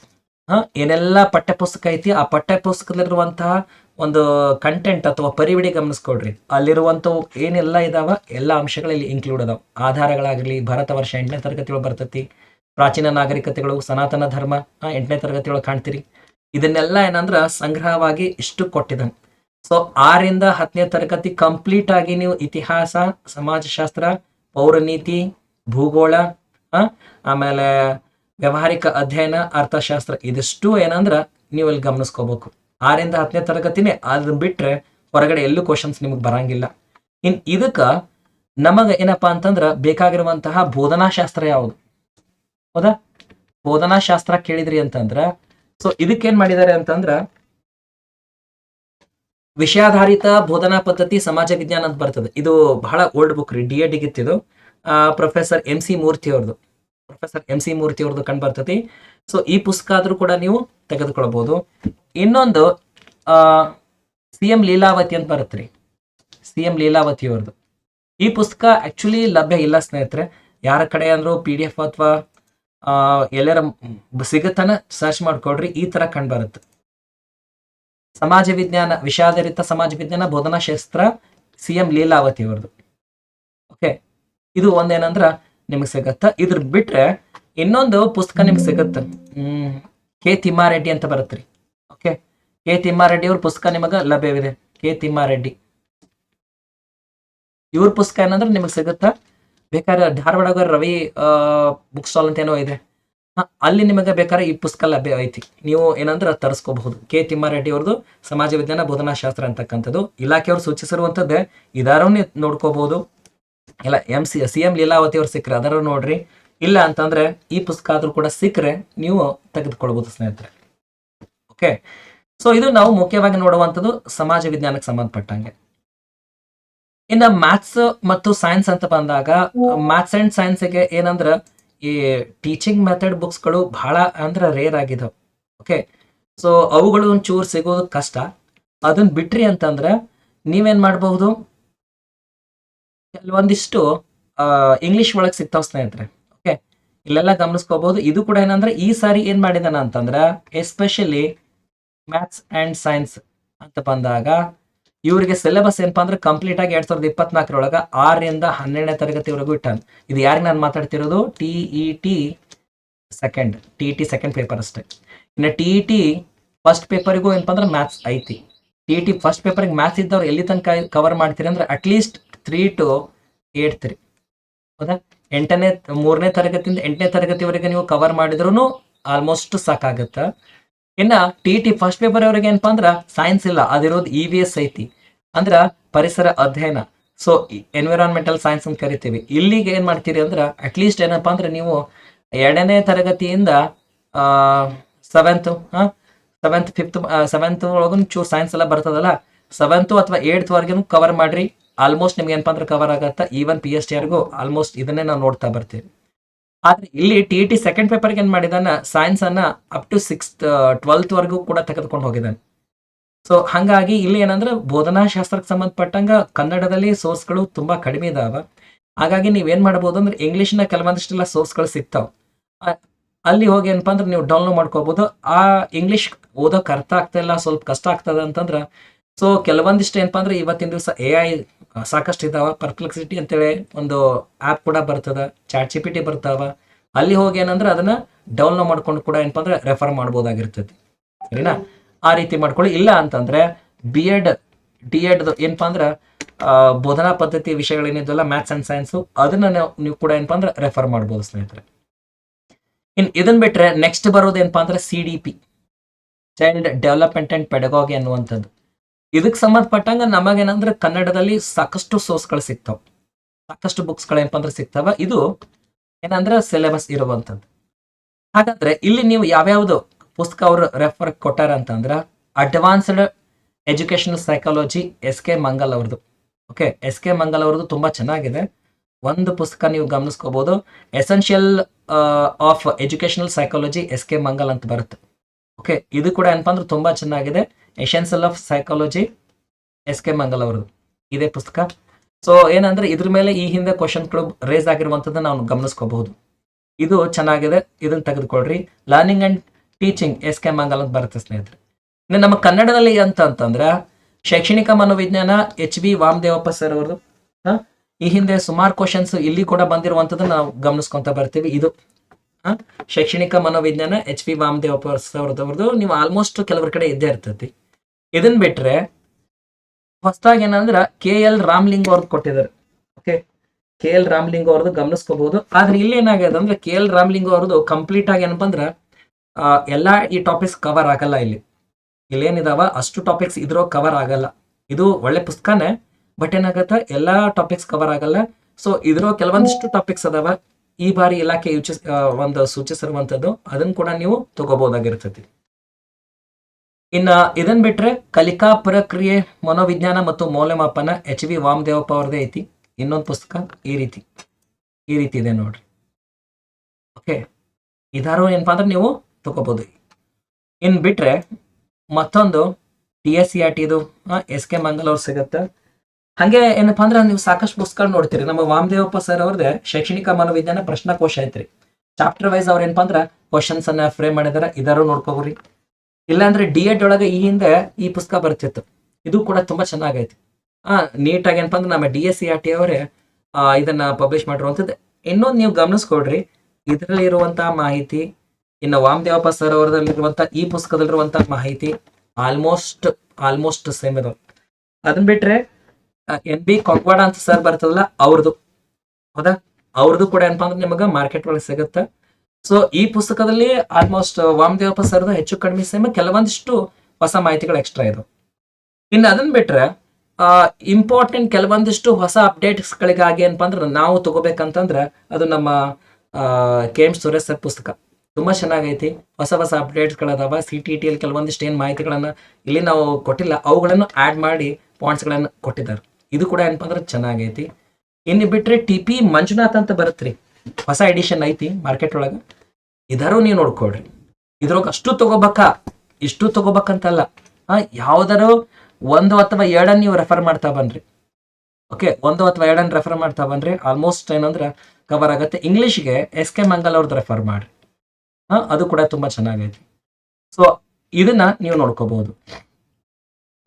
ಹ, ಏನೆಲ್ಲ ಪಠ್ಯಪುಸ್ತಕ ಐತಿ? ಆ ಪಠ್ಯ ಪುಸ್ತಕದಲ್ಲಿರುವಂತಹ ಒಂದು ಕಂಟೆಂಟ್ ಅಥವಾ ಪರಿವಿಡಿ ಗಮನಿಸ್ಕೊಡ್ರಿ. ಅಲ್ಲಿರುವಂಥವು ಏನೆಲ್ಲ ಇದಾವ? ಎಲ್ಲ ಅಂಶಗಳಲ್ಲಿ ಇನ್ಕ್ಲೂಡ್ ಅದಾವ. ಆಧಾರಗಳಾಗಲಿ, ಭಾರತ ವರ್ಷ ಎಂಟನೇ ತರಗತಿ ಒಳಗೆ ಬರ್ತತಿ. ಪ್ರಾಚೀನ ನಾಗರಿಕತೆಗಳು, ಸನಾತನ ಧರ್ಮ ಎಂಟನೇ ತರಗತಿ ಒಳಗೆ ಕಾಣ್ತೀರಿ. ಇದನ್ನೆಲ್ಲ ಏನಂದ್ರ ಸಂಗ್ರಹವಾಗಿ ಇಷ್ಟು ಕೊಟ್ಟಿದ್ದಾನೆ. ಸೊ ಆರಿಂದ ಹತ್ತನೇ ತರಗತಿ ಕಂಪ್ಲೀಟ್ ಆಗಿ ನೀವು ಇತಿಹಾಸ, ಸಮಾಜಶಾಸ್ತ್ರ, ಪೌರನೀತಿ, ಭೂಗೋಳ ಆಮೇಲೆ ವ್ಯಾವಹಾರಿಕ ಅಧ್ಯಯನ, ಅರ್ಥಶಾಸ್ತ್ರ, ಇದಿಷ್ಟು ಏನಂದ್ರ ನೀವು ಇಲ್ಲಿ ಗಮನಿಸ್ಕೋಬೇಕು. ಆರಿಂದ ಹತ್ತನೇ ತರಗತಿನೇ ಅದನ್ನ ಬಿಟ್ರೆ ಹೊರಗಡೆ ಎಲ್ಲೂ ಕ್ವಶನ್ಸ್ ನಿಮಗೆ ಬರಂಗಿಲ್ಲ. ಇನ್ ಇದಕ್ಕ ನಮಗ ಏನಪ್ಪಾ ಅಂತಂದ್ರ ಬೇಕಾಗಿರುವಂತಹ ಬೋಧನಾಶಾಸ್ತ್ರ ಯಾವುದು? ಹೌದಾ? ಬೋಧನಾಶಾಸ್ತ್ರ ಕೇಳಿದ್ರಿ ಅಂತಂದ್ರ ಸೊ ಇದಕ್ಕೇನ್ ಮಾಡಿದ್ದಾರೆ ಅಂತಂದ್ರ, ವಿಷಯಾಧಾರಿತ ಬೋಧನಾ ಪದ್ಧತಿ ಸಮಾಜ ವಿಜ್ಞಾನ ಅಂತ ಬರ್ತದೆ. ಇದು ಬಹಳ ಓಲ್ಡ್ ಬುಕ್ ರೀ ಡಿ ಎ ಡಿಗಿತ್ತಿದು ಪ್ರೊಫೆಸರ್ ಎಂ ಸಿ ಮೂರ್ತಿ ಅವ್ರದ್ದು ಪ್ರೊಫೆಸರ್ ಎಂ ಸಿ ಮೂರ್ತಿ ಅವ್ರದ್ದು ಕಂಡು ಬರ್ತೈತಿ. ಸೊ ಈ ಪುಸ್ತಕ ಆದ್ರೂ ಕೂಡ ನೀವು ತೆಗೆದುಕೊಳ್ಬಹುದು ಇನ್ನೊಂದು ಸಿ ಎಂ ಲೀಲಾವತಿ ಅಂತ ಬರುತ್ತೆ ಸಿ ಎಂ ಲೀಲಾವತಿ ಅವ್ರದ್ದು ಈ ಪುಸ್ತಕ ಆ್ಯಕ್ಚುಲಿ ಲಭ್ಯ ಇಲ್ಲ ಸ್ನೇಹಿತರೆ. ಯಾರ ಕಡೆ ಪಿಡಿಎಫ್ ಪಿ ಡಿ ಎಫ್ ಅಥವಾ ಎಲ್ಲರ ಸಿಗತನ ಸರ್ಚ್ ಮಾಡ್ಕೊಡ್ರಿ ಈ ತರ ಕಂಡು ಬರುತ್ತೆ. ಸಮಾಜ ವಿಜ್ಞಾನ ವಿಷಾಧಾರಿತ ಸಮಾಜ ವಿಜ್ಞಾನ ಬೋಧನಾಶಾಸ್ತ್ರ ಸಿ ಎಂ ಲೀಲಾವತಿ ಅವ್ರದ್ದು ಓಕೆ ಇದು ಒಂದೇನಂದ್ರ ನಿಮಗೆ ಸಿಗತ್ತ. ಇದ್ರ ಬಿಟ್ರೆ ಇನ್ನೊಂದು ಪುಸ್ತಕ ನಿಮ್ಗೆ ಸಿಗುತ್ತೆ. ಹ್ಮ್. ಕೆ ತಿಮ್ಮಾರೆಡ್ಡಿ ಅಂತ ಬರುತ್ತೆ ರೀ ಓಕೆ ಕೆ ತಿಮ್ಮಾರೆಡ್ಡಿ ಅವ್ರ ಪುಸ್ತಕ ನಿಮಗೆ ಲಭ್ಯವಿದೆ. ಕೆ ತಿಮ್ಮಾರೆಡ್ಡಿ. ಇವ್ರ ಪುಸ್ತಕ ಏನಂದ್ರೆ ನಿಮಗೆ ಸಿಗುತ್ತಾ? ಬೇಕಾದ್ರೆ ಧಾರವಾಡ ರವಿ ಬುಕ್ ಸ್ಟಾಲ್ ಅಂತ ಏನೋ ಇದೆ. ಅಲ್ಲಿ ನಿಮಗೆ ಬೇಕಾದ್ರೆ ಈ ಪುಸ್ತಕ ಲಭ್ಯ ಐತಿ. ನೀವು ಏನಂದ್ರೆ ತರಿಸ್ಕೋಬಹುದು. ಕೆ ತಿಮ್ಮಾರೆಡ್ಡಿ ಅವ್ರದ್ದು ಸಮಾಜ ವಿಜ್ಞಾನ ಬೋಧನಾಶಾಸ್ತ್ರ ಅಂತಕ್ಕಂಥದ್ದು. ಇಲಾಖೆಯವರು ಸೂಚಿಸಿರುವಂಥದ್ದೇ. ಇದಾರೂ ನೋಡ್ಕೋಬಹುದು. ಇಲ್ಲ M C C M Leelavathi ಅವ್ರು ಸಿಕ್ಕರೆ. ಅದರ ನೋಡ್ರಿ. ಇಲ್ಲ ಅಂತಂದ್ರೆ ಈ ಪುಸ್ತಕ ಆದ್ರೂ ಕೂಡ ಸಿಕ್ಕರೆ ನೀವು ತೆಗೆದುಕೊಳ್ಬಹುದು ಸ್ನೇಹಿತರೆ. ಓಕೆ ಸೊ ಇದು ನಾವು ಮುಖ್ಯವಾಗಿ ನೋಡುವಂಥದ್ದು ಸಮಾಜ ವಿಜ್ಞಾನಕ್ಕೆ ಸಂಬಂಧಪಟ್ಟಂಗೆ. ಇನ್ನು ಮ್ಯಾಥ್ಸ್ ಮತ್ತು ಸೈನ್ಸ್ ಅಂತ ಬಂದಾಗ ಮ್ಯಾಥ್ಸ್ ಅಂಡ್ ಸೈನ್ಸ್ಗೆ ಏನಂದ್ರ ಈ ಟೀಚಿಂಗ್ ಮೆಥಡ್ ಬುಕ್ಸ್ಗಳು ಬಹಳ ಅಂದ್ರೆ ರೇರ್ ಆಗಿದಾವೆ. ಓಕೆ ಸೊ ಅವುಗಳು ಒಂಚೂರು ಸಿಗೋದು ಕಷ್ಟ. ಅದನ್ನ ಬಿಟ್ರಿ ಅಂತಂದ್ರೆ ನೀವೇನ್ ಮಾಡಬಹುದು? ಕೆಲವೊಂದಿಷ್ಟು ಇಂಗ್ಲಿಷ್ ಒಳಗೆ ಸಿಗ್ತಾವ, ಸ್ನೇಹಿತರೆ. ಇಲ್ಲೆಲ್ಲ ಗಮನಿಸ್ಕೋಬಹುದು. ಇದು ಕೂಡ ಏನಂದ್ರೆ ಈ ಸಾರಿ ಏನ್ ಮಾಡಿದಾನ ಅಂತಂದ್ರ ಎಸ್ಪೆಷಲಿ ಮ್ಯಾಥ್ಸ್ ಅಂಡ್ ಸೈನ್ಸ್ ಅಂತ ಬಂದಾಗ, ಇವರಿಗೆ ಸಿಲೆಬಸ್ ಏನಪ್ಪಾ ಅಂದ್ರೆ ಕಂಪ್ಲೀಟ್ ಆಗಿ ಎರಡ್ ಸಾವಿರದ ಇಪ್ಪತ್ನಾಲ್ಕರೊಳಗ ಆರರಿಂದ ಹನ್ನೆರಡನೇ ತರಗತಿವರೆಗೂ ಇಟ್ಟಾನ. ಇದು ಯಾರಿಗೆ ನಾನು ಮಾತಾಡ್ತಿರೋದು? T E T second T T second paper ಅಷ್ಟೇ. ಇನ್ನು ಟಿ ಟಿ ಫಸ್ಟ್ ಪೇಪರಿಗೂ ಏನಪ್ಪ ಅಂದ್ರೆ ಮ್ಯಾಥ್ಸ್ ಐತಿ. ಟಿ ಟಿ ಫಸ್ಟ್ ಪೇಪರ್ಗೆ ಮ್ಯಾಥ್ಸ್ ಇದ್ದವ್ರು ಎಲ್ಲಿ ತನಕ ಕವರ್ ಮಾಡ್ತೀರಿ ಅಂದ್ರೆ at least three to eight three ಹೌದಾ? ಎಂಟನೇ ಮೂರನೇ ತರಗತಿಯಿಂದ ಎಂಟನೇ ತರಗತಿವರೆಗೆ ನೀವು ಕವರ್ ಮಾಡಿದ್ರು ಆಲ್ಮೋಸ್ಟ್ ಸಾಕಾಗತ್ತ. ಇನ್ನ ಟಿ ಟಿ ಫಸ್ಟ್ ಪೇಪರ್ ಅವ್ರಿಗೆ ಏನಪ್ಪಾ ಅಂದ್ರ ಸೈನ್ಸ್ ಇಲ್ಲ, ಅದಿರೋದು ಇ ವಿ ಎಸ್ ಐತಿ. ಅಂದ್ರ ಪರಿಸರ ಅಧ್ಯಯನ. ಸೊ ಎನ್ವಿರಾನ್ಮೆಂಟಲ್ ಸೈನ್ಸ್ ಅಂತ ಕರಿತೀವಿ. ಇಲ್ಲಿಗೆ ಏನ್ ಮಾಡ್ತೀರಿ ಅಂದ್ರ ಅಟ್ಲೀಸ್ಟ್ ಏನಪ್ಪಾ ಅಂದ್ರೆ ನೀವು ಎರಡನೇ ತರಗತಿಯಿಂದ ಸೆವೆಂತ್ ಸೆವೆಂತ್ ಫಿಫ್ತ್ ಸೆವೆಂತ್ ಒಳಗೂ ಚೂರು ಸೈನ್ಸ್ ಎಲ್ಲ ಬರ್ತದಲ್ಲ ಸೆವೆಂತ್ ಅಥವಾ ಏಟ್ತ್ ವರ್ಗೂ ಕವರ್ ಮಾಡ್ರಿ. ಆಲ್ಮೋಸ್ಟ್ ನಿಮ್ಗೆ ಏನಪ್ಪ ಅಂದ್ರೆ ಕವರ್ ಆಗತ್ತ? Even P H T almost ಇದನ್ನೇ ನಾವು ನೋಡ್ತಾ ಬರ್ತೀವಿ ಆದ್ರೆ ಇಲ್ಲಿ ಟಿ ಟಿ ಸೆಕೆಂಡ್ ಪೇಪರ್ಗೆ ಏನ್ ಮಾಡಿದಾನ ಸೈನ್ಸ್ ಅನ್ನ ಅಪ್ ಟು ಸಿಕ್ಸ್ತ್ ಟ್ವೆಲ್ತ್ ವರೆಗೂ ಕೂಡ ತೆಗೆದುಕೊಂಡು ಹೋಗಿದ್ದಾನೆ. ಸೊ ಹಂಗಾಗಿ ಇಲ್ಲಿ ಏನಂದ್ರೆ ಬೋಧನಾಶಾಸ್ತ್ರಕ್ಕೆ ಸಂಬಂಧಪಟ್ಟಂಗ ಕನ್ನಡದಲ್ಲಿ ಸೋರ್ಸ್ಗಳು ತುಂಬಾ ಕಡಿಮೆ ಇದಾವ. ಹಾಗಾಗಿ ನೀವೇನ್ ಮಾಡಬಹುದು ಅಂದ್ರೆ ಇಂಗ್ಲಿಷ್ನ ಕೆಲವೊಂದಿಷ್ಟೆಲ್ಲ ಸೋರ್ಸ್ಗಳು ಸಿಗ್ತಾವ. ಅಲ್ಲಿ ಹೋಗಿ ಏನಪ್ಪ ಅಂದ್ರೆ ನೀವು ಡೌನ್ಲೋಡ್ ಮಾಡ್ಕೋಬಹುದು ಆ ಇಂಗ್ಲಿಷ್ ಓದೋಕೆ ಅರ್ಥ ಆಗ್ತಾ ಇಲ್ಲ, ಸ್ವಲ್ಪ ಕಷ್ಟ ಆಗ್ತದ ಅಂತಂದ್ರ. ಸೊ ಕೆಲವೊಂದಿಷ್ಟು ಏನಪ್ಪ ಅಂದ್ರೆ ಇವತ್ತಿನ ದಿವಸ ಎ ಐ ಸಾಕಷ್ಟು ಇದಾವ. ಪರ್ಪ್ಲೆಕ್ಸಿಟಿ ಅಂತೇಳಿ ಒಂದು ಆ್ಯಪ್ ಕೂಡ ಬರ್ತದೆ. ಚಾಟ್ ಜಿ ಬರ್ತಾವ. ಅಲ್ಲಿ ಹೋಗಿ ಏನಂದ್ರೆ ಅದನ್ನ ಡೌನ್ಲೋಡ್ ಮಾಡ್ಕೊಂಡು ಕೂಡ ಏನಪ್ಪ ಅಂದ್ರೆ ರೆಫರ್ ಮಾಡ್ಬೋದಾಗಿರ್ತೈತಿ ಸರಿನಾ? ಆ ರೀತಿ ಮಾಡ್ಕೊಳ್ಳಿ. ಇಲ್ಲ ಅಂತಂದ್ರೆ ಬಿ ಎಡ್ ಡಿ ಎಡ್ ಏನಪ್ಪಾ ಅಂದ್ರೆ ಬೋಧನಾ ಪದ್ಧತಿ ವಿಷಯಗಳೇನಿದ್ವಲ್ಲ ಮ್ಯಾಥ್ಸ್ ಅಂಡ್ ಸೈನ್ಸು ಅದನ್ನ ನೀವು ಕೂಡ ಏನಪ್ಪಾ ಅಂದ್ರೆ ರೆಫರ್ ಮಾಡ್ಬೋದು ಸ್ನೇಹಿತರೆ. ಇನ್ ಇದನ್ ಬಿಟ್ರೆ ನೆಕ್ಸ್ಟ್ ಬರೋದು ಏನಪ್ಪಾ ಅಂದ್ರೆ C D P child development and pedagogy ಅನ್ನುವಂಥದ್ದು. ಇದಕ್ಕೆ ಸಂಬಂಧಪಟ್ಟಂಗ ನಮಗೇನಂದ್ರೆ ಕನ್ನಡದಲ್ಲಿ ಸಾಕಷ್ಟು ಸೋರ್ಸ್ಗಳು ಸಿಗ್ತಾವ. ಸಾಕಷ್ಟು ಬುಕ್ಸ್ಗಳು ಏನಪ್ಪ ಅಂದ್ರೆ ಸಿಗ್ತಾವ. ಇದು ಏನಂದ್ರೆ ಸಿಲೆಬಸ್ ಇರುವಂಥದ್ದು ಹಾಗಾದ್ರೆ ಇಲ್ಲಿ ನೀವು ಯಾವ್ಯಾವ್ದು ಪುಸ್ತಕ ಅವರು ರೆಫರ್ ಕೊಟ್ಟಾರ ಅಂತಂದ್ರ advanced educational psychology S K Mangal ಅವ್ರದ್ದು. ಓಕೆ ಎಸ್ ಕೆ ಮಂಗಲ್ ಅವ್ರದ್ದು ತುಂಬಾ ಚೆನ್ನಾಗಿದೆ. ಒಂದು ಪುಸ್ತಕ ನೀವು ಗಮನಿಸ್ಕೋಬಹುದು essential of educational psychology S K Mangal ಅಂತ ಬರುತ್ತೆ. ಓಕೆ ಇದು ಕೂಡ ಏನಪ್ಪ ಅಂದ್ರೆ ತುಂಬಾ ಚೆನ್ನಾಗಿದೆ. Essential of psychology S K Mangal ಅವ್ರದ್ದು ಇದೇ ಪುಸ್ತಕ. ಸೊ ಏನಂದ್ರೆ ಇದ್ರ ಮೇಲೆ ಈ ಹಿಂದೆ ಕ್ವಶನ್ಗಳು ರೇಸ್ ಆಗಿರುವಂಥದ್ದು ನಾವು ಗಮನಿಸ್ಕೋಬಹುದು. ಇದು ಚೆನ್ನಾಗಿದೆ. ಇದನ್ನ ತೆಗೆದುಕೊಳ್ರಿ. Learning and teaching S K Mangal ಅಂತ ಬರುತ್ತೆ ಸ್ನೇಹಿತರೆ. ಇನ್ನು ನಮ್ಮ ಕನ್ನಡದಲ್ಲಿ ಅಂತ ಅಂತಂದ್ರೆ, ಶೈಕ್ಷಣಿಕ ಮನೋವಿಜ್ಞಾನ ಎಚ್ ಬಿ ವಾಮದೇವಪ್ಪ ಸರ್ ಅವ್ರದ್ದು? ಈ ಹಿಂದೆ ಸುಮಾರು ಕ್ವಶನ್ಸ್ ಇಲ್ಲಿ ಕೂಡ ಬಂದಿರುವಂತದ್ದು ನಾವು ಗಮನಿಸ್ಕೊಂತ ಬರ್ತೀವಿ. ಇದು? ಶೈಕ್ಷಣಿಕ ಮನೋವಿಜ್ಞಾನ ಎಚ್ ಪಿ ವಾಮದೇವಪ್ಪ ಅವ್ರದ್ದು. ನೀವು ಆಲ್ಮೋಸ್ಟ್ ಕೆಲವರ ಕಡೆ ಇದ್ದೇ ಇರ್ತೈತಿ. ಇದನ್ ಬಿಟ್ರೆ ಹೊಸದಾಗಿ ಏನಂದ್ರ ಕೆ ಎಲ್ ರಾಮ್ಲಿಂಗ್ ಅವ್ರದ್ದು ಕೊಟ್ಟಿದ್ದಾರೆ ಓಕೆ? ಕೆ ಎಲ್ ರಾಮ್ಲಿಂಗ್ ಅವ್ರದ್ದು ಗಮನಿಸ್ಕೋಬಹುದು ಆದ್ರೆ ಇಲ್ಲಿ ಏನಾಗಿದೆ ಅಂದ್ರೆ ಕೆ ಎಲ್ ರಾಮ್ಲಿಂಗ್ ಅವ್ರದ್ದು ಕಂಪ್ಲೀಟ್ ಆಗಿ ಏನಪ್ಪ ಅಂದ್ರ ಎಲ್ಲಾ ಈ ಟಾಪಿಕ್ಸ್ ಕವರ್ ಆಗಲ್ಲ ಇಲ್ಲಿ. ಇಲ್ಲೇನಿದಾವ? ಅಷ್ಟು ಟಾಪಿಕ್ಸ್ ಇದ್ರೋ ಕವರ್ ಆಗಲ್ಲ. ಇದು ಒಳ್ಳೆ ಪುಸ್ತಕನೇ ಬಟ್ ಏನಾಗತ್ತ? ಎಲ್ಲಾ ಟಾಪಿಕ್ಸ್ ಕವರ್ ಆಗಲ್ಲ. ಸೊ ಇದ್ರೋ ಕೆಲವೊಂದಿಷ್ಟು ಟಾಪಿಕ್ಸ್ ಅದಾವ. ಈ ಬಾರಿ ಇಲಾಖೆ ಯೋಚಿಸ್ ಒಂದು ಸೂಚಿಸಿರುವಂತದ್ದು ಅದನ್ನ ಕೂಡ ನೀವು ತಗೋಬಹುದಾಗಿರ್ತೈತಿ ಇನ್ನ ಇದನ್ ಬಿಟ್ರೆ ಕಲಿಕಾ ಪ್ರಕ್ರಿಯೆ, ಮನೋವಿಜ್ಞಾನ ಮತ್ತು ಮೌಲ್ಯಮಾಪನ ಎಚ್ ವಿ ವಾಮದೇವಪ್ಪ ಅವ್ರದೇ ಐತಿ. ಇನ್ನೊಂದು ಪುಸ್ತಕ ಈ ರೀತಿ ಈ ರೀತಿ ಇದೆ ನೋಡ್ರಿ. ಓಕೆ ಇದಾರು ಏನಪ್ಪಾ ಅಂದ್ರೆ ನೀವು ತಗೋಬಹುದು ಇನ್ ಬಿಟ್ರೆ ಮತ್ತೊಂದು ಟಿ ಎಸ್ ಸಿ ಆರ್ ಟಿದು ಎಸ್ ಕೆ ಮಂಗಲ್ ಸಿಗುತ್ತೆ. ಹಂಗೆ ಏನಪ್ಪಾ ಅಂದ್ರೆ ನೀವು ಸಾಕಷ್ಟು ಪುಸ್ತಕ ನೋಡ್ತೀರಿ. ನಮ್ಮ ವಾಮದೇವಪ್ಪ ಸರ್ ಅವ್ರದ್ದೇ ಶೈಕ್ಷಣಿಕ ಮನೋವಿಜ್ಞಾನ ಪ್ರಶ್ನಕೋಶ ಐತ್ರಿ. ಚಾಪ್ಟರ್ ವೈಸ್ ಅವ್ರ ಏನಪ್ಪ ಅಂದ್ರೆ ಕ್ವಶನ್ಸ್ ಅನ್ನ ಫ್ರೇಮ್ ಮಾಡಿದಾರ. ಇದಾರು ನೋಡ್ಕೋಬ್ರಿ. ಇಲ್ಲಾಂದ್ರೆ ಡಿ ಎಡ್ ಒಳಗೆ ಈ ಹಿಂದೆ ಈ ಪುಸ್ತಕ ಬರ್ತಿತ್ತು. ಇದು ಕೂಡ ತುಂಬಾ ಚೆನ್ನಾಗೈತಿ. ಆ ನೀಟಾಗಿ ಏನಪ್ಪ ಅಂದ್ರೆ ನಮ್ಮ D S C R T ಅವರೇ ಇದನ್ನ ಪಬ್ಲಿಷ್ ಮಾಡಿರುವಂಥದ್ದು. ಇನ್ನೊಂದು ನೀವು ಗಮನಿಸ್ಕೊಡ್ರಿ ಇದರಲ್ಲಿ ಇರುವಂತಹ ಮಾಹಿತಿ, ಇನ್ನು ವಾಮದೇವಪ್ಪ ಸರ್ ಅವರದಲ್ಲಿರುವಂತಹ ಈ ಪುಸ್ತಕದಲ್ಲಿರುವಂತಹ ಮಾಹಿತಿ ಆಲ್ಮೋಸ್ಟ್ ಆಲ್ಮೋಸ್ಟ್ ಸೇಮ್ ಇದಾವೆ. ಅದನ್ನ ಬಿಟ್ರೆ ಎನ್ ಬಿ ಕೊಕ್ವಾಡ ಅಂತ ಸರ್ ಬರ್ತದಲ್ಲ, ಅವ್ರದ್ದು. ಹೌದಾ? ಅವ್ರದ್ದು ಕೂಡ ಏನಪ್ಪ ಅಂದ್ರೆ ನಿಮಗೆ ಮಾರ್ಕೆಟ್ ಒಳಗೆ ಸಿಗುತ್ತೆ. ಸೊ ಈ ಪುಸ್ತಕದಲ್ಲಿ ಆಲ್ಮೋಸ್ಟ್ ವಾಮದೇವಪ್ಪ ಸರ್ದು ಹೆಚ್ಚು ಕಡಿಮೆ ಸೇಮ್ ಕೆಲವೊಂದಿಷ್ಟು ಹೊಸ ಮಾಹಿತಿಗಳು ಎಕ್ಸ್ಟ್ರಾ ಇದಾವೆ ಇನ್ನು ಅದನ್ನ ಬಿಟ್ರೆ ಇಂಪಾರ್ಟೆಂಟ್ ಕೆಲವೊಂದಿಷ್ಟು ಹೊಸ ಅಪ್ಡೇಟ್ಸ್ ಗಳಿಗಾಗಿ ಏನಪ್ಪಾ ಅಂದ್ರೆ ನಾವು ತಗೋಬೇಕಂತಂದ್ರೆ ಅದು ನಮ್ಮ ಕೆ ಎಂ ಸುರೇಶ್ ಸರ್ ಪುಸ್ತಕ. ತುಂಬಾ ಚೆನ್ನಾಗೈತಿ. ಹೊಸ ಹೊಸ ಅಪ್ಡೇಟ್ಸ್ ಗಳದಾವ ಸಿ ಟಿ ಟಿ ಅಲ್ಲಿ ಕೆಲವೊಂದಿಷ್ಟು ಏನ್ ಮಾಹಿತಿಗಳನ್ನ ಇಲ್ಲಿ ನಾವು ಕೊಟ್ಟಿಲ್ಲ. ಅವುಗಳನ್ನು ಆಡ್ ಮಾಡಿ ಪಾಯಿಂಟ್ಸ್ ಗಳನ್ನ ಕೊಟ್ಟಿದ್ದಾರೆ. ಇದು ಕೂಡ ಏನಪ್ಪಾ ಅಂದ್ರೆ ಚೆನ್ನಾಗೈತಿ. ಇನ್ನು ಬಿಟ್ರೆ ಟಿ ಪಿ ಮಂಜುನಾಥ್ ಅಂತ ಬರುತ್ತ್ರಿ ಹೊಸ ಎಡಿಷನ್ ಐತಿ ಮಾರ್ಕೆಟ್ ಒಳಗ. ಇದಾರು ನೀವು ನೋಡ್ಕೊಳ್ರಿ. ಇದ್ರೊಳಗೆ ಅಷ್ಟು ತಗೋಬೇಕಾ, ಇಷ್ಟು ತಗೋಬೇಕಂತಲ್ಲ ಆ ಯಾವ್ದಾರು ಒಂದು ಅಥವಾ ಎರಡನ್ನ ನೀವು ರೆಫರ್ ಮಾಡ್ತಾ ಬನ್ರಿ. ಓಕೆ ಒಂದು ಅಥವಾ ಎರಡನ್ನ ರೆಫರ್ ಮಾಡ್ತಾ ಬನ್ರಿ. ಆಲ್ಮೋಸ್ಟ್ ಏನಂದ್ರೆ ಕವರ್ ಆಗುತ್ತೆ. ಇಂಗ್ಲೀಷ್ಗೆ ಎಸ್ ಕೆ ಮಂಗಲ್ ಅವ್ರದ್ದು ರೆಫರ್ ಮಾಡ್ರಿ. ಹಾ, ಅದು ಕೂಡ ತುಂಬಾ ಚೆನ್ನಾಗೈತಿ. ಸೊ ಇದನ್ನ ನೀವು ನೋಡ್ಕೋಬಹುದು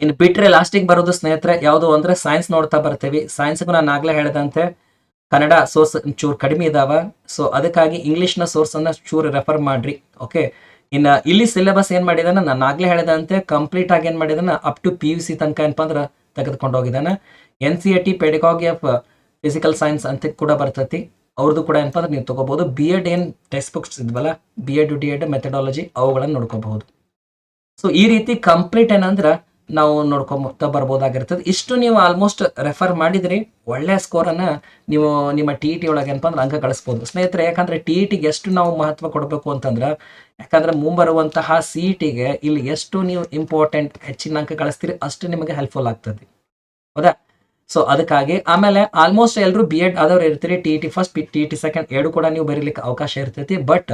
ಇನ್ನು ಬಿಟ್ರೆ ಲಾಸ್ಟಿಗೆ ಬರೋದು ಸ್ನೇಹಿತರೆ, ಯಾವುದು ಅಂದ್ರೆ ಸೈನ್ಸ್ ನೋಡ್ತಾ ಬರ್ತೀವಿ. ಸೈನ್ಸ್ಗೂ ನಾನು ಆಗ್ಲೇ ಹೇಳಿದಂತೆ ಕನ್ನಡ ಸೋರ್ಸ್ ಚೂರು ಕಡಿಮೆ ಇದಾವ. ಸೊ ಅದಕ್ಕಾಗಿ ಇಂಗ್ಲೀಷ್ನ ಸೋರ್ಸ್ ಅನ್ನ ಚೂರು ರೆಫರ್ ಮಾಡ್ರಿ. ಓಕೆ ಇನ್ನ ಇಲ್ಲಿ ಸಿಲೆಬಸ್ ಏನು ಮಾಡಿದಾನೆ? ನಾನು ಆಗ್ಲೇ ಹೇಳಿದಂತೆ ಕಂಪ್ಲೀಟ್ ಆಗಿ ಏನು ಮಾಡಿದಾನ? Up to P U C ತನಕ ಏನಪ್ಪ ಅಂದ್ರೆ ತೆಗೆದುಕೊಂಡು ಹೋಗಿದ್ದಾನೆ N C A T pedagogy of physical science ಅಂತ ಕೂಡ ಬರ್ತೈತಿ. ಅವ್ರದ್ದು ಕೂಡ ಏನಪ್ಪ ಅಂದ್ರೆ ನೀವು ತಗೋಬಹುದು ಬಿ ಎಡ್ ಏನು text books ಇದ್ವಲ್ಲ? B Ed D Ed methodology ಅವುಗಳನ್ನು ನೋಡ್ಕೋಬಹುದು. ಸೊ ಈ ರೀತಿ ಕಂಪ್ಲೀಟ್ ಏನಂದ್ರ ನಾವು ನೋಡ್ಕೊಂತ ಬರ್ಬೋದಾಗಿರ್ತದೆ. ಇಷ್ಟು ನೀವು ಆಲ್ಮೋಸ್ಟ್ ರೆಫರ್ ಮಾಡಿದ್ರಿ, ಒಳ್ಳೆ ಸ್ಕೋರ್ ಅನ್ನ ನೀವು ನಿಮ್ಮ ಟಿ ಟಿ ಒಳಗೆ ಏನಪ್ಪ ಅಂದ್ರೆ ಅಂಕ ಗಳಿಸ್ಬೋದು ಸ್ನೇಹಿತರೆ, ಯಾಕಂದ್ರೆ ಟಿ ಟಿಗೆ ಎಷ್ಟು ನಾವು ಮಹತ್ವ ಕೊಡಬೇಕು ಅಂತಂದ್ರೆ, ಯಾಕಂದ್ರೆ ಮುಂಬರುವಂತಹ ಸಿ ಟಿಗೆ ಇಲ್ಲಿ ಎಷ್ಟು ನೀವು ಇಂಪಾರ್ಟೆಂಟ್ ಹೆಚ್ಚಿನ ಅಂಕ ಕಳಿಸ್ತೀರಿ, ಅಷ್ಟು ನಿಮಗೆ ಹೆಲ್ಪ್ಫುಲ್ ಆಗ್ತದೆ. ಹೌದಾ? ಸೊ ಅದಕ್ಕಾಗಿ ಆಮೇಲೆ ಆಲ್ಮೋಸ್ಟ್ ಎಲ್ಲರೂ ಬಿ ಎಡ್ ಆದವ್ರು ಇರ್ತೀರಿ T T first T T second ಎರಡು ಕೂಡ ನೀವು ಬರೀಲಿಕ್ಕೆ ಅವಕಾಶ ಇರ್ತೈತಿ. ಬಟ್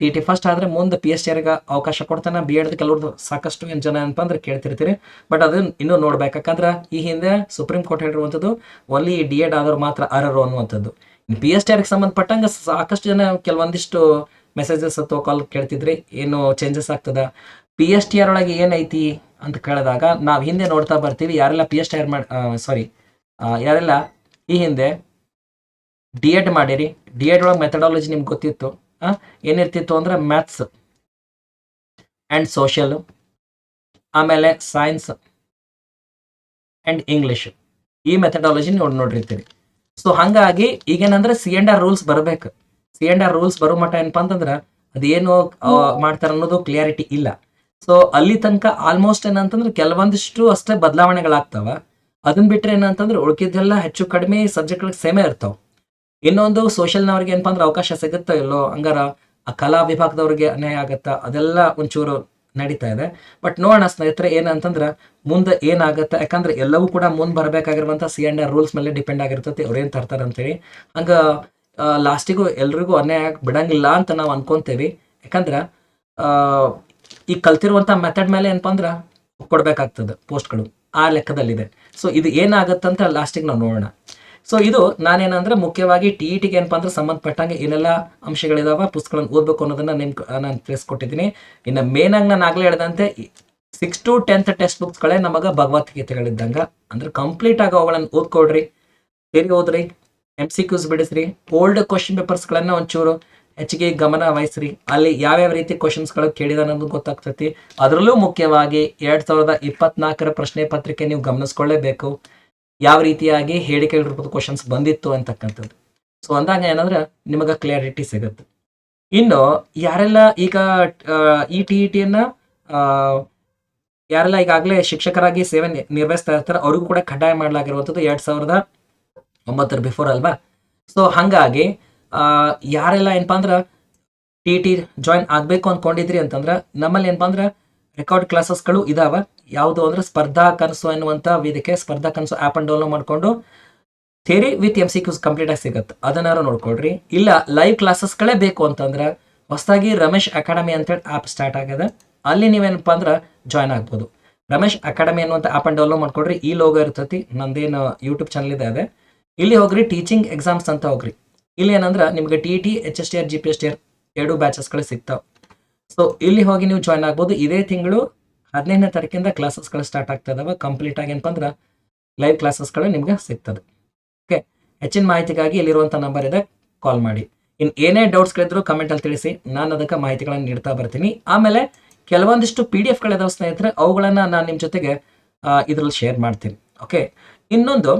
ಟಿ ಟಿ ಫಸ್ಟ್ ಆದ್ರೆ ಮುಂದೆ ಪಿ ಎಚ್ ಡಿಗೆ ಅವಕಾಶ ಕೊಡ್ತಾನೆ. ಬಿ ಎಡ್ದು ಕೆಲವ್ರದ್ದು ಸಾಕಷ್ಟು ಏನು ಜನ ಅಂದ್ರೆ ಕೇಳ್ತಿರ್ತೀರಿ. ಬಟ್ ಅದನ್ನು ಇನ್ನೂ ನೋಡ್ಬೇಕು. ಯಾಕಂದ್ರೆ ಈ ಹಿಂದೆ ಸುಪ್ರೀಂ ಕೋರ್ಟ್ ಹೇಳಿರುವಂಥದ್ದು ಓನ್ಲಿ ಡಿ ಎಡ್ ಆದವ್ರು ಮಾತ್ರ ಅರ್ಹರು ಅನ್ನುವಂಥದ್ದು. ಪಿ ಎಚ್ ಡಿ ಸಂಬಂಧಪಟ್ಟಂಗೆ ಸಾಕಷ್ಟು ಜನ ಕೆಲವೊಂದಿಷ್ಟು ಮೆಸೇಜಸ್ ಅಥವಾ ಕಾಲ್ ಕೇಳ್ತಿದ್ರಿ. ಏನು ಚೇಂಜಸ್ ಆಗ್ತದ. ಪಿ ಎಸ್ ಟಿ ಆರ್ ಒಳಗೆ ಏನೈತಿ ಅಂತ ಕೇಳಿದಾಗ ನಾವು ಹಿಂದೆ ನೋಡ್ತಾ ಬರ್ತೀವಿ. ಯಾರೆಲ್ಲ ಪಿ ಎಸ್ ಟಿ ಆರ್ ಮಾಡಿ ಸಾರಿ ಯಾರೆಲ್ಲ ಈ ಹಿಂದೆ ಡಿ ಎಡ್ ಮಾಡಿರಿ. ಡಿ ಎಡ್ ಒಳಗೆ ಮೆಥಡಾಲಜಿ ನಿಮ್ಗೆ ಗೊತ್ತಿತ್ತು. ಏನಿರ್ತಿತ್ತು ಅಂದ್ರೆ ಮ್ಯಾಥ್ಸ್ ಆ್ಯಂಡ್ ಸೋಷಿಯಲ್ ಆಮೇಲೆ ಸೈನ್ಸ್ ಆ್ಯಂಡ್ ಇಂಗ್ಲಿಷ್ ಈ ಮೆಥಡಾಲಜಿ ನೋಡಿ ನೋಡಿರ್ತೀರಿ ಸೊ ಹಂಗಾಗಿ ಈಗೇನಂದ್ರೆ ಸಿ ಎಂಡ್ ಆರ್ ರೂಲ್ಸ್ ಬರಬೇಕು. ಸಿ ಎಂಡ್ ಆರ್ ರೂಲ್ಸ್ ಬರೋ ಮಟ್ಟ ಏನಪ್ಪಾ ಅಂತಂದ್ರೆ ಅದೇನು ಮಾಡ್ತಾರೆ ಅನ್ನೋದು ಕ್ಲಿಯಾರಿಟಿ ಇಲ್ಲ. ಸೊ ಅಲ್ಲಿ ತನಕ ಆಲ್ಮೋಸ್ಟ್ ಏನಂತಂದ್ರೆ ಕೆಲವೊಂದಿಷ್ಟು ಅಷ್ಟೇ ಬದಲಾವಣೆಗಳಾಗ್ತಾವ. ಅದನ್ನ ಬಿಟ್ರೆ ಏನಂತಂದ್ರೆ ಉಳ್ಕಿದ್ದೆಲ್ಲ ಹೆಚ್ಚು ಕಡಿಮೆ ಸಬ್ಜೆಕ್ಟ್ಗಳಿಗೆ ಸೇಮೇ ಇರ್ತಾವ. ಇನ್ನೊಂದು ಸೋಷಿಯಲ್ನವ್ರಿಗೆ ಏನಪ್ಪ ಅಂದ್ರೆ ಅವಕಾಶ ಸಿಗುತ್ತೋ ಇಲ್ಲೋ ಹಂಗಾರ ಆ ಕಲಾ ವಿಭಾಗದವ್ರಿಗೆ ಅನ್ಯಾಯ ಆಗತ್ತಾ? ಅದೆಲ್ಲ ಒಂಚೂರು ನಡೀತಾ ಇದೆ. ಬಟ್ ನೋಡೋಣ ಸ್ನೇಹಿತರೆ ಏನಂತಂದ್ರೆ ಮುಂದೆ ಏನಾಗುತ್ತೆ? ಯಾಕಂದ್ರೆ ಎಲ್ಲವೂ ಕೂಡ ಮುಂದೆ ಬರಬೇಕಾಗಿರುವಂಥ ಸಿ ಅಂಡ್ ಆರ್ ರೂಲ್ಸ್ ಮೇಲೆ ಡಿಪೆಂಡ್ ಆಗಿರ್ತೈತಿ. ಅವ್ರೇನು ತರ್ತಾರೆ ಅಂತೇಳಿ. ಹಂಗ ಲಾಸ್ಟಿಗೂ ಎಲ್ರಿಗೂ ಅನ್ಯಾಯ ಬಿಡಂಗಿಲ್ಲ ಅಂತ ನಾವು ಅನ್ಕೊಂತೇವಿ. ಯಾಕಂದ್ರೆ ಈ ಕಲ್ತಿರುವಂಥ ಮೆಥಡ್ ಮೇಲೆ ಏನಪ್ಪ ಅಂದ್ರೆ ಕೊಡ್ಬೇಕಾಗ್ತದೆ ಪೋಸ್ಟ್ಗಳು ಆ ಲೆಕ್ಕದಲ್ಲಿದೆ. ಸೊ ಇದು ಏನಾಗತ್ತಂತ ಲಾಸ್ಟಿಗೆ ನಾವು ನೋಡೋಣ. ಸೊ ಇದು ನಾನೇನಂದ್ರೆ ಮುಖ್ಯವಾಗಿ ಟಿ ಟಿಗೆ ಏನಪ್ಪ ಅಂದ್ರೆ ಸಂಬಂಧಪಟ್ಟಂಗೆ ಏನೆಲ್ಲ ಅಂಶಗಳಿದಾವ, ಪುಸ್ತಕಗಳನ್ನು ಓದ್ಬೇಕು ಅನ್ನೋದನ್ನ ನಿಮ್ ನಾನು ತಿಳಿಸ್ಕೊಟ್ಟಿದ್ದೀನಿ. ಇನ್ನು ಮೇನ್ ಆಗಿ ನಾನು ಆಗ್ಲೇ ಹೇಳಿದಂತೆ ಸಿಕ್ಸ್ ಟು ಟೆಂತ್ ಟೆಕ್ಸ್ಟ್ ಬುಕ್ಸ್ಗಳೇ ನಮಗೆ ಭಗವದ್ಗೀತೆಗಳಿದ್ದಂಗ ಅಂದ್ರೆ ಕಂಪ್ಲೀಟ್ ಆಗಿ ಅವುಗಳನ್ನು ಓದ್ಕೊಡ್ರಿ ಬೇರೆ ಓದ್ರಿ ಎಂ ಸಿ ಕ್ಯೂಸ್ ಬಿಡಿಸ್ರಿ ಓಲ್ಡ್ ಕ್ವಶನ್ ಪೇಪರ್ಸ್ಗಳನ್ನ ಒಂಚೂರು ಹೆಚ್ಚಿಗೆ ಗಮನ ವಹಿಸ್ರಿ. ಅಲ್ಲಿ ಯಾವ್ಯಾವ ರೀತಿ ಕ್ವಶನ್ಸ್ಗಳು ಕೇಳಿದ ಅನ್ನೋದು ಗೊತ್ತಾಗ್ತೈತಿ. ಅದರಲ್ಲೂ ಮುಖ್ಯವಾಗಿ ಎರಡ್ ಸಾವಿರದ ಇಪ್ಪತ್ನಾಲ್ಕರ ಪ್ರಶ್ನೆ ಪತ್ರಿಕೆ ನೀವು ಗಮನಿಸ್ಕೊಳ್ಳೇಬೇಕು. ಯಾವ ರೀತಿಯಾಗಿ ಹೇಳಿಕೆ ರೂಪದ ಕ್ವಶನ್ಸ್ ಬಂದಿತ್ತು ಅಂತಕ್ಕಂಥದ್ದು. ಸೊ ಅಂದಾಗ ಏನಂದ್ರೆ ನಿಮಗೆ ಕ್ಲಾರಿಟಿ ಸಿಗುತ್ತೆ. ಇನ್ನು ಯಾರೆಲ್ಲ ಈಗ ಈ ಟಿ ಇ ಟಿಯನ್ನ ಯಾರೆಲ್ಲ ಈಗಾಗಲೇ ಶಿಕ್ಷಕರಾಗಿ ಸೇವೆ ನಿರ್ವಹಿಸ್ತಾ ಇರ್ತಾರೆ ಅವ್ರಿಗೂ ಕೂಡ ಕಡ್ಡಾಯ ಮಾಡಲಾಗಿರುವಂಥದ್ದು ಎರಡ್ ಸಾವಿರದ ಒಂಬತ್ತರ ಬಿಫೋರ್ ಅಲ್ವಾ? ಸೊ ಹಾಗಾಗಿ ಯಾರೆಲ್ಲ ಏನಪ್ಪಾ ಅಂದ್ರೆ ಟಿ ಟಿ ಜಾಯಿನ್ ಆಗಬೇಕು ಅಂದ್ಕೊಂಡಿದ್ರಿ ಅಂತಂದ್ರೆ ನಮ್ಮಲ್ಲಿ ಏನಪ್ಪಾ ಅಂದ್ರೆ ರೆಕಾರ್ಡ್ ಕ್ಲಾಸಸ್ಗಳು ಇದಾವೆ. ಯಾವುದು ಅಂದರೆ ಸ್ಪರ್ಧಾ ಕನಸು ಎನ್ನುವಂಥ ವೇದಿಕೆ, ಸ್ಪರ್ಧಾ ಕನಸು ಆ್ಯಪ್ ಅನ್ನು ಡೌನ್ಲೋಡ್ ಮಾಡ್ಕೊಂಡು theory with M C Qs complete ಆಗಿ ಸಿಗುತ್ತೆ. ಅದನ್ನಾರು ನೋಡ್ಕೊಳ್ರಿ. ಇಲ್ಲ ಲೈವ್ ಕ್ಲಾಸಸ್ಗಳೇ ಬೇಕು ಅಂತಂದ್ರೆ ಹೊಸದಾಗಿ ರಮೇಶ್ ಅಕಾಡೆಮಿ ಅಂತೇಳಿ ಆ್ಯಪ್ ಸ್ಟಾರ್ಟ್ ಆಗಿದೆ ಅಲ್ಲಿ ನೀವೇನಪ್ಪ ಅಂದ್ರೆ ಜಾಯ್ನ್ ಆಗ್ಬೋದು. ರಮೇಶ್ ಅಕಾಡೆಮಿ ಅನ್ನುವಂಥ ಆ್ಯಪ್ ಅನ್ನು ಡೌನ್ಲೋಡ್ ಮಾಡ್ಕೊಡ್ರಿ ಈ ಲೋಗೋ ಇರ್ತೈತಿ. ನಂದೇನು ಯೂಟ್ಯೂಬ್ ಚಾನಲ್ ಇದೆ ಅದೇ. ಇಲ್ಲಿ ಹೋಗ್ರಿ ಟೀಚಿಂಗ್ ಎಕ್ಸಾಮ್ಸ್ ಅಂತ ಹೋಗ್ರಿ. ಇಲ್ಲಿ ಏನಂದ್ರೆ ನಿಮಗೆ T T H S T R G P S T R ಎರಡು ಬ್ಯಾಚಸ್ಗಳು ಸಿಗ್ತಾವೆ. ಸೊ ಇಲ್ಲಿ ಹೋಗಿ ನೀವು ಜಾಯ್ನ್ ಆಗ್ಬೋದು. ಇದೇ ತಿಂಗಳು ಹದಿನೈದನೇ ತಾರೀಕಿಂದ ಕ್ಲಾಸಸ್ಗಳು ಸ್ಟಾರ್ಟ್ ಆಗ್ತಾ ಇದಾವೆ ಕಂಪ್ಲೀಟ್ ಆಗಿ ಏನಪ್ಪ ಅಂದ್ರೆ ಲೈವ್ ಕ್ಲಾಸಸ್ಗಳು ನಿಮ್ಗೆ ಸಿಗ್ತದೆ. ಓಕೆ ಹೆಚ್ಚಿನ ಮಾಹಿತಿಗಾಗಿ ಇಲ್ಲಿರುವಂಥ ನಂಬರ್ ಇದೆ. ಕಾಲ್ ಮಾಡಿ. ಇನ್ನು ಏನೇ ಡೌಟ್ಸ್ಗಳಿದ್ರು ಕಮೆಂಟಲ್ಲಿ ತಿಳಿಸಿ. ನಾನು ಅದಕ್ಕೆ ಮಾಹಿತಿಗಳನ್ನು ನೀಡ್ತಾ ಬರ್ತೀನಿ. ಆಮೇಲೆ ಕೆಲವೊಂದಿಷ್ಟು ಪಿ ಡಿ ಎಫ್ಗಳಿದಾವೆ ಸ್ನೇಹಿತರೆ, ಅವುಗಳನ್ನು ನಾನು ನಿಮ್ಮ ಜೊತೆಗೆ ಇದರಲ್ಲಿ ಶೇರ್ ಮಾಡ್ತೀನಿ. ಓಕೆ ಇನ್ನೊಂದು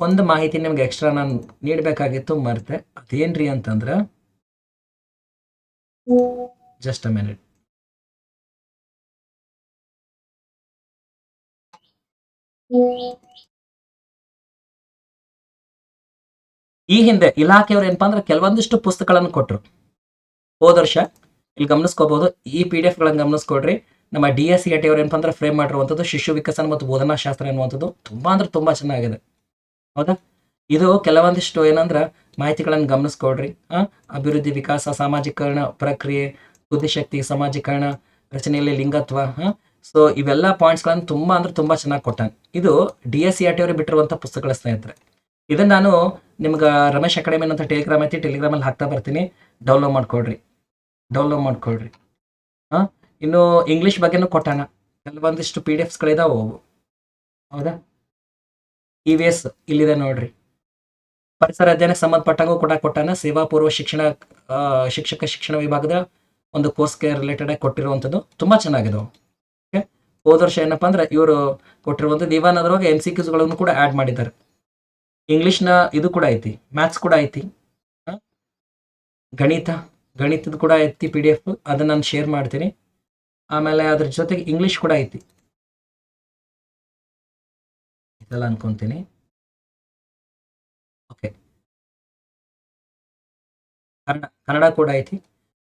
ಒಂದು ಮಾಹಿತಿ ನಿಮ್ಗೆ ಎಕ್ಸ್ಟ್ರಾ ನಾನು ನೀಡಬೇಕಾಗಿತ್ತು, ಮರ್ತೆ. ಅದೇನ್ರಿ ಅಂತಂದ್ರೆ ಜಸ್ಟ್ a minute. ಈ ಹಿಂದೆ ಇಲಾಖೆಯವರು ಏನಪ್ಪಾ ಅಂದ್ರೆ ಕೆಲವೊಂದಿಷ್ಟು ಪುಸ್ತಕಗಳನ್ನು ಕೊಟ್ಟರು ಹೋದ ವರ್ಷ ಇಲ್ಲಿ ಗಮನಿಸ್ಕೋಬಹುದು ಈ ಪಿ ಡಿ ಎಫ್ಗಳನ್ನು ಗಮನಿಸ್ಕೊಡ್ರಿ. ನಮ್ಮ ಡಿ ಎಸ್ ಸಿ ಏನಪ್ಪ ಅಂದ್ರೆ ಫ್ರೇಮ್ ಮಾಡಿರುವಂಥದ್ದು ಶಿಶು ವಿಕಸನ ಮತ್ತು ಬೋಧನಾ ಶಾಸ್ತ್ರ ಎನ್ನುವಂಥದ್ದು ತುಂಬಾ ಅಂದ್ರೆ ತುಂಬಾ ಚೆನ್ನಾಗಿದೆ. ಹೌದಾ? ಇದು ಕೆಲವೊಂದಿಷ್ಟು ಏನಂದ್ರೆ ಮಾಹಿತಿಗಳನ್ನು ಗಮನಿಸ್ಕೊಡ್ರಿ. ಅಭಿವೃದ್ಧಿ, ವಿಕಾಸ ಸಾಮಾಜಿಕರಣ ಪ್ರಕ್ರಿಯೆ ಬುದ್ಧಿಶಕ್ತಿ, ಸಮಾಜೀಕರಣ, ರಚನೆಯಲ್ಲಿ ಲಿಂಗತ್ವ ಸೊ ಇವೆಲ್ಲ ಪಾಯಿಂಟ್ಸ್ಗಳನ್ನು ತುಂಬಾ ಅಂದ್ರೆ ತುಂಬಾ ಚೆನ್ನಾಗಿ ಕೊಟ್ಟಾನೆ. ಇದು D S C R T ಅವರು ಬಿಟ್ಟಿರುವಂಥ ಪುಸ್ತಕಗಳ ಸ್ನೇಹಿತರೆ. ಇದನ್ನ ನಾನು ನಿಮ್ಗೆ ರಮೇಶ್ ಅಕಾಡೆಮಿ ಅಂತ ಟೆಲಿಗ್ರಾಮ್ ಐತಿ ಟೆಲಿಗ್ರಾಮಲ್ಲಿ ಹಾಕ್ತಾ ಬರ್ತೀನಿ. ಡೌನ್ಲೋಡ್ ಮಾಡ್ಕೊಡ್ರಿ. ಡೌನ್ಲೋಡ್ ಮಾಡ್ಕೊಳ್ರಿ ಹಾ? ಇನ್ನು ಇಂಗ್ಲೀಷ್ ಬಗ್ಗೆನೂ ಕೊಟ್ಟಾನ. ಕೆಲವೊಂದಿಷ್ಟು ಪಿ ಡಿ ಎಫ್ಸ್ಗಳಿದಾವೆ ಅವು. ಹೌದಾ? ಇ ವಿ ಎಸ್ ಇಲ್ಲಿದೆ ನೋಡ್ರಿ. ಪರಿಸರ ಅಧ್ಯಯನಕ್ಕೆ ಸಂಬಂಧಪಟ್ಟಂಗೂ ಕೂಡ ಕೊಟ್ಟಾನ. ಸೇವಾ ಪೂರ್ವ ಶಿಕ್ಷಣ ಶಿಕ್ಷಕ ಶಿಕ್ಷಣ ವಿಭಾಗದ ಒಂದು ಕೋರ್ಸ್ಗೆ ರಿಲೇಟೆಡ್ ಆಗಿ ಕೊಟ್ಟಿರುವಂಥದ್ದು ತುಂಬಾ ಚೆನ್ನಾಗಿದೆ. ಓಕೆ ಹೋದ ವರ್ಷ ಏನಪ್ಪ ಅಂದ್ರೆ ಇವರು ಕೊಟ್ಟಿರುವಂಥದ್ದು ಇವನ್ ಅದ್ರೊಳಗೆ ಎನ್ ಸಿ ಕ್ಯೂಸ್ಗಳನ್ನು ಕೂಡ ಆ್ಯಡ್ ಮಾಡಿದ್ದಾರೆ. ಇಂಗ್ಲೀಷ್ನ ಇದು ಕೂಡ ಐತಿ ಮ್ಯಾಥ್ಸ್ ಕೂಡ ಐತಿ. ಗಣಿತ ಗಣಿತದ ಕೂಡ ಐತಿ ಪಿ ಡಿ ಎಫ್ ಅದನ್ನ ನಾನು ಶೇರ್ ಮಾಡ್ತೀನಿ. ಆಮೇಲೆ ಅದ್ರ ಜೊತೆಗೆ ಇಂಗ್ಲೀಷ್ ಕೂಡ ಐತಿ. ಇದೆಲ್ಲ ಅನ್ಕೊಂತೀನಿ. ಓಕೆ ಕನ್ನಡ ಕನ್ನಡ ಕೂಡ ಐತಿ.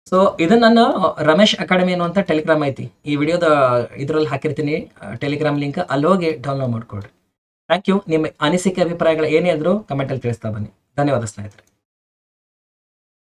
ಸೊ ಇದು ನಾನು ರಮೇಶ್ ಅಕಾಡೆಮಿ ಅನ್ನುವಂಥ ಟೆಲಿಗ್ರಾಮ್ ಐತಿ. ಈ ವಿಡಿಯೋದ ಇದರಲ್ಲಿ ಹಾಕಿರ್ತೀನಿ ಟೆಲಿಗ್ರಾಮ್ ಲಿಂಕ್ ಅಲ್ಲಿ ಹೋಗಿ ಡೌನ್ಲೋಡ್ ಮಾಡ್ಕೊಳ್ರಿ. ಥ್ಯಾಂಕ್ ಯು ನಿಮ್ಮ ಅನಿಸಿಕೆ, ಅಭಿಪ್ರಾಯಗಳು ಏನೇ ಆದರೂ ಕಮೆಂಟಲ್ಲಿ ತಿಳಿಸ್ತಾ ಬನ್ನಿ. ಧನ್ಯವಾದ ಸ್ನೇಹಿತರೆ.